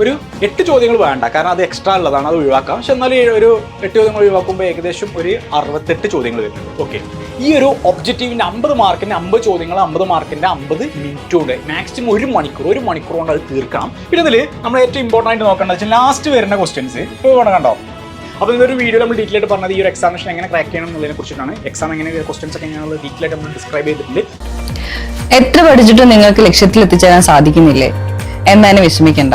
ഒരു എട്ട് ചോദ്യങ്ങൾ വേണ്ട. കാരണം അത് എക്സ്ട്രാ ഉള്ളതാണ് അത് ഒഴിവാക്കാം. പക്ഷെ എന്നാലും ഒരു എട്ട് ചോദ്യങ്ങൾ ഒഴിവാക്കുമ്പോൾ ഏകദേശം ഒരു അറുപത്തെട്ട് ചോദ്യങ്ങൾ വരുന്നുണ്ട്. ഓക്കെ ഈ ഒരു ഒബ്ജക്റ്റീവിന്റെ അമ്പത് മാർക്കിന്റെ അമ്പത് ചോദ്യങ്ങൾ അമ്പത് മാർക്കിന്റെ അമ്പത് മിനിറ്റ് കൊണ്ട് മാക്സിമം ഒരു മണിക്കൂർ ഒരു മണിക്കൂർ കൊണ്ട് അത് തീർക്കണം. പിന്നെ ഇതിൽ നമ്മൾ ഏറ്റവും ഇമ്പോർട്ടന്റ് ആയിട്ട് നോക്കേണ്ടത് വെച്ചാൽ ലാസ്റ്റ് വരുന്ന ക്വസ്റ്റ്യൻസ് ഇപ്പോൾ കണ്ടോ? അപ്പോൾ ഇതൊരു വീഡിയോ നമ്മൾ ഡീറ്റെയിൽ ആയിട്ട് പറഞ്ഞത് ഈ ഒരു എക്സാമിനേഷൻ എങ്ങനെ ക്രാക്ക് ചെയ്യണം എന്നുള്ളതിനെ കുറിച്ചിട്ടാണ്. എക്സാം എങ്ങനെ ക്വസ്റ്റൻസ് ഒക്കെ എങ്ങനെയുള്ള ഡീറ്റെയിൽ ആയിട്ട് നമ്മൾ ഡിസ്ക്രൈബ് ചെയ്തിട്ടുണ്ട്. എത്ര പഠിച്ചിട്ടും നിങ്ങൾക്ക് ലക്ഷ്യത്തിൽ എത്തിച്ചേരാൻ സാധിക്കുന്നില്ലേ എന്നതിന് വിഷമിക്കണ്ട.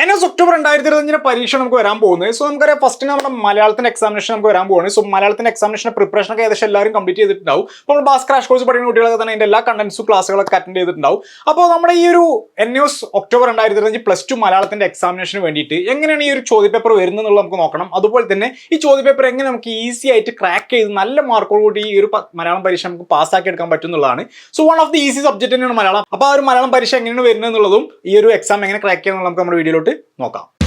എൻ എസ് ഒക്ടോബർ രണ്ടായിരത്തി ഇരുപത്തഞ്ചിന് പരീക്ഷ നമുക്ക് വരാൻ പോകുന്നത്. സോ നമുക്കറിയാം ഫസ്റ്റ് നമ്മുടെ മലയാളത്തിന്റെ എക്സാമിനേഷൻ നമുക്ക് വരാൻ പോകുന്നത് സോ മലയാളത്തിന്റെ എക്സാമിനേഷൻ പ്രിപ്പറേഷൻ ഒക്കെ ഏകദേശം എല്ലാവരും കംപ്ലീറ്റ് ചെയ്തിട്ടുണ്ടാവും. അപ്പോൾ നമ്മൾ ബാസ് ക്രാഷ് കോഴ്സ് പഠിക്കുന്ന കുട്ടികളൊക്കെ തന്നെ അതിന്റെ എല്ലാ കണ്ടൻസും ക്ലാസ്സുകളൊക്കെ അറ്റൻഡ് ചെയ്തിട്ടുണ്ടാവും. അപ്പോൾ നമ്മുടെ ഈ ഒരു എൻ എസ് ഒക്ടോബർ രണ്ടായിരത്തി ഇരുപത്തഞ്ച് പ്ലസ് ടു മലയാളത്തിന്റെ എക്സാമിനേഷന് വേണ്ടിയിട്ട് എങ്ങനെയാണ് ഈ ഒരു ചോദ്യപേപ്പർ വരുന്നത് എന്നുള്ളത് നമുക്ക് നോക്കണം. അതുപോലെ തന്നെ ഈ ചോദ്യപേപ്പർ എങ്ങനെ നമുക്ക് ഈസി ആയിട്ട് ക്രാക്ക് ചെയ്ത് നല്ല മാർക്കോടുകൂടി ഈ ഒരു മലയാളം പരീക്ഷ നമുക്ക് പാസ്സാക്കി എടുക്കാൻ പറ്റും എന്നുള്ളതാണ്. So one of the easy subject തന്നെയാണ് മലയാളം. അപ്പോൾ ആ ഒരു മലയാളം പരീക്ഷ എങ്ങനെയാണ് വരുന്നത് എന്നുള്ളതും ഈ ഒരു എക്സാം എങ്ങനെ ക്രാക്ക് ചെയ്യുന്നത് നമുക്ക് നമ്മുടെ വീഡിയോയിലോട്ട് നോക്കാം.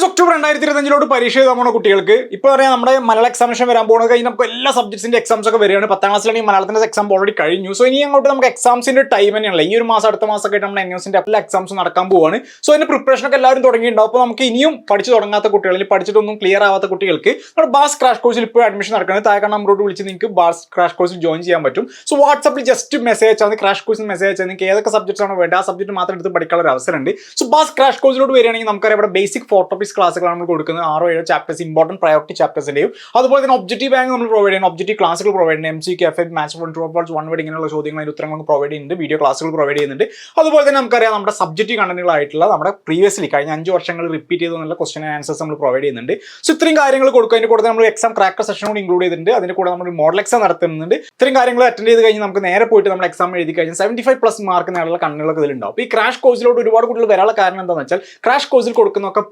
എസ് ഒക്ടോബർ രണ്ടായിരത്തി ഇരുപത്തഞ്ചിലോട് പരീക്ഷ എഴുതാൻ പോണ കുട്ടികൾക്ക് ഇപ്പോൾ പറയാം നമ്മുടെ മലയാള എക്സാമിനേഷൻ വരാൻ പോകുന്നത് കഴിഞ്ഞ് നമുക്ക് എല്ലാ സബ്ജക്ട്സിന്റെ എക്സാംസ് ഒക്കെ വരികയാണ്. പത്താം ക്ലാസ്സിലാണെങ്കിൽ മലയാളത്തിന്റെ എക്സാം ഓൾറെഡി കഴിഞ്ഞു. സോ ഇനി അങ്ങോട്ട് നമുക്ക് എക്സാംസിന്റെ ടൈം തന്നെയാണല്ലോ. ഈ ഒരു മാസം അടുത്ത മാസം ആയിട്ട് നമ്മുടെ എൻഎസിന്റെ എല്ലാ എക്സാംസും നടക്കാൻ പോവാണ്. സോ അതിന്റെ പ്രിപ്പറേഷൻ ഒക്കെ എല്ലാവരും തുടങ്ങിയിട്ടുണ്ടാവും. അപ്പോൾ നമുക്ക് ഇനിയും പഠിച്ചു തുടങ്ങാത്ത കുട്ടികളിൽ പഠിച്ചിട്ടൊന്നും ക്ലിയർ ആവാത്ത കുട്ടികൾക്ക് നമ്മുടെ ബാസ് ക്രാഷ് കോഴ്സിൽ ഇപ്പോൾ അഡ്മിഷൻ നടക്കുന്നത്. താഴെ നമ്മളോട് വിളിച്ച് നിങ്ങൾക്ക് ബാസ് ക്രാഷ് കോഴ്സിൽ ജോയിൻ ചെയ്യാൻ പറ്റും. സോ വാട്സപ്പിൽ ജസ്റ്റ് മെസ്സേജ് അയച്ചാൽ ക്രാഷ് കോഴ്സിൽ മെസ്സേജ് അയച്ചാൽ നിങ്ങൾക്ക് ഏതൊക്കെ സബ്ജക്ട്സ് ആണോ വേണ്ടത് ആ സബ്ജക്ട് മാത്രം എടുത്ത് പഠിക്കാനുള്ള ഒരു അവസരമുണ്ട്. സോ ബാസ് ക്രാഷ് കോഴ്സിലോട്ട് വരികയാണെങ്കിൽ നമുക്കറിയാം ഇവിടെ ബേസിക് ഫോർ ടോപ്പിക്സ് ക്ലാസ്സുകളാണ് നമ്മൾ കൊടുക്കുന്നത്. ആറോ ഏഴോ ചാപ്റ്റേഴ്സ് ഇമ്പോർട്ടന്റ് പ്രയോറിറ്റി ചാപ്റ്റേഴ്സിന്റെയും അതുപോലെ തന്നെ ഒബ്ജക്റ്റീവ് ബാങ്ക് നമ്മൾ പ്രൊവൈഡ് ചെയ്യുന്ന. ഒബ്ജക്റ്റീവ് ക്ലാസ്സുകൾ പ്രൊവൈഡ് ചെയ്യുന്നത് M C Q F match one two of one word ഇങ്ങനെയുള്ള ചോദ്യങ്ങൾ അതിന്റെ ഉത്തരങ്ങൾ പ്രൊവൈഡ് ചെയ്യുന്നുണ്ട്. വീഡിയോ ക്ലാസ്സുകൾ പ്രൊവൈഡ് ചെയ്യുന്നുണ്ട്. അതുപോലെ തന്നെ നമുക്കറിയാം നമ്മുടെ സബ്ജക്റ്റീവ് കണ്ടന്റുകളായിട്ടുള്ള നമ്മുടെ പ്രീവിയസ്ലി കഴിഞ്ഞ അഞ്ച് വർഷങ്ങൾ റിപ്പീറ്റ് ചെയ്തെന്നുള്ള ക്വസ്റ്റൻ ആൻസേഴ്സ് നമ്മൾ പ്രൊവൈഡ് ചെയ്യുന്നുണ്ട്. സോ ഇത്രയും കാര്യങ്ങൾ കൊടുക്കും. അതിന്റെ കൂടെ നമ്മൾ എക്സാം ക്രാക്കർ സെഷൻ കൂടി ഇൻക്ലൂഡ് ചെയ്തിട്ടുണ്ട്. അതിന്റെ കൂടെ നമ്മൾ മോഡൽ എക്സാം നടത്തുന്നുണ്ട്. ഇത്രയും കാര്യങ്ങൾ അറ്റൻഡ് ചെയ്ത് കഴിഞ്ഞ് നമുക്ക് നേരെ പോയിട്ട് നമ്മൾ എക്സാം എഴുതി കഴിഞ്ഞാൽ സെവന്റി ഫൈവ് പ്ലസ് മാർക്ക് നേടാനുള്ള കണ്ണുകളൊക്കെ ഇതിലുണ്ടാവും. ഈ ക്രാഷ് കോഴ്സിലോട്ട് ഒരുപാട് കൂടുതൽ വരാനുള്ള കാരണം എന്താണെന്ന് വെച്ചാൽ ക്രാഷ് കോഴ്സിൽ കൊടുക്കുന്നതൊക്കെ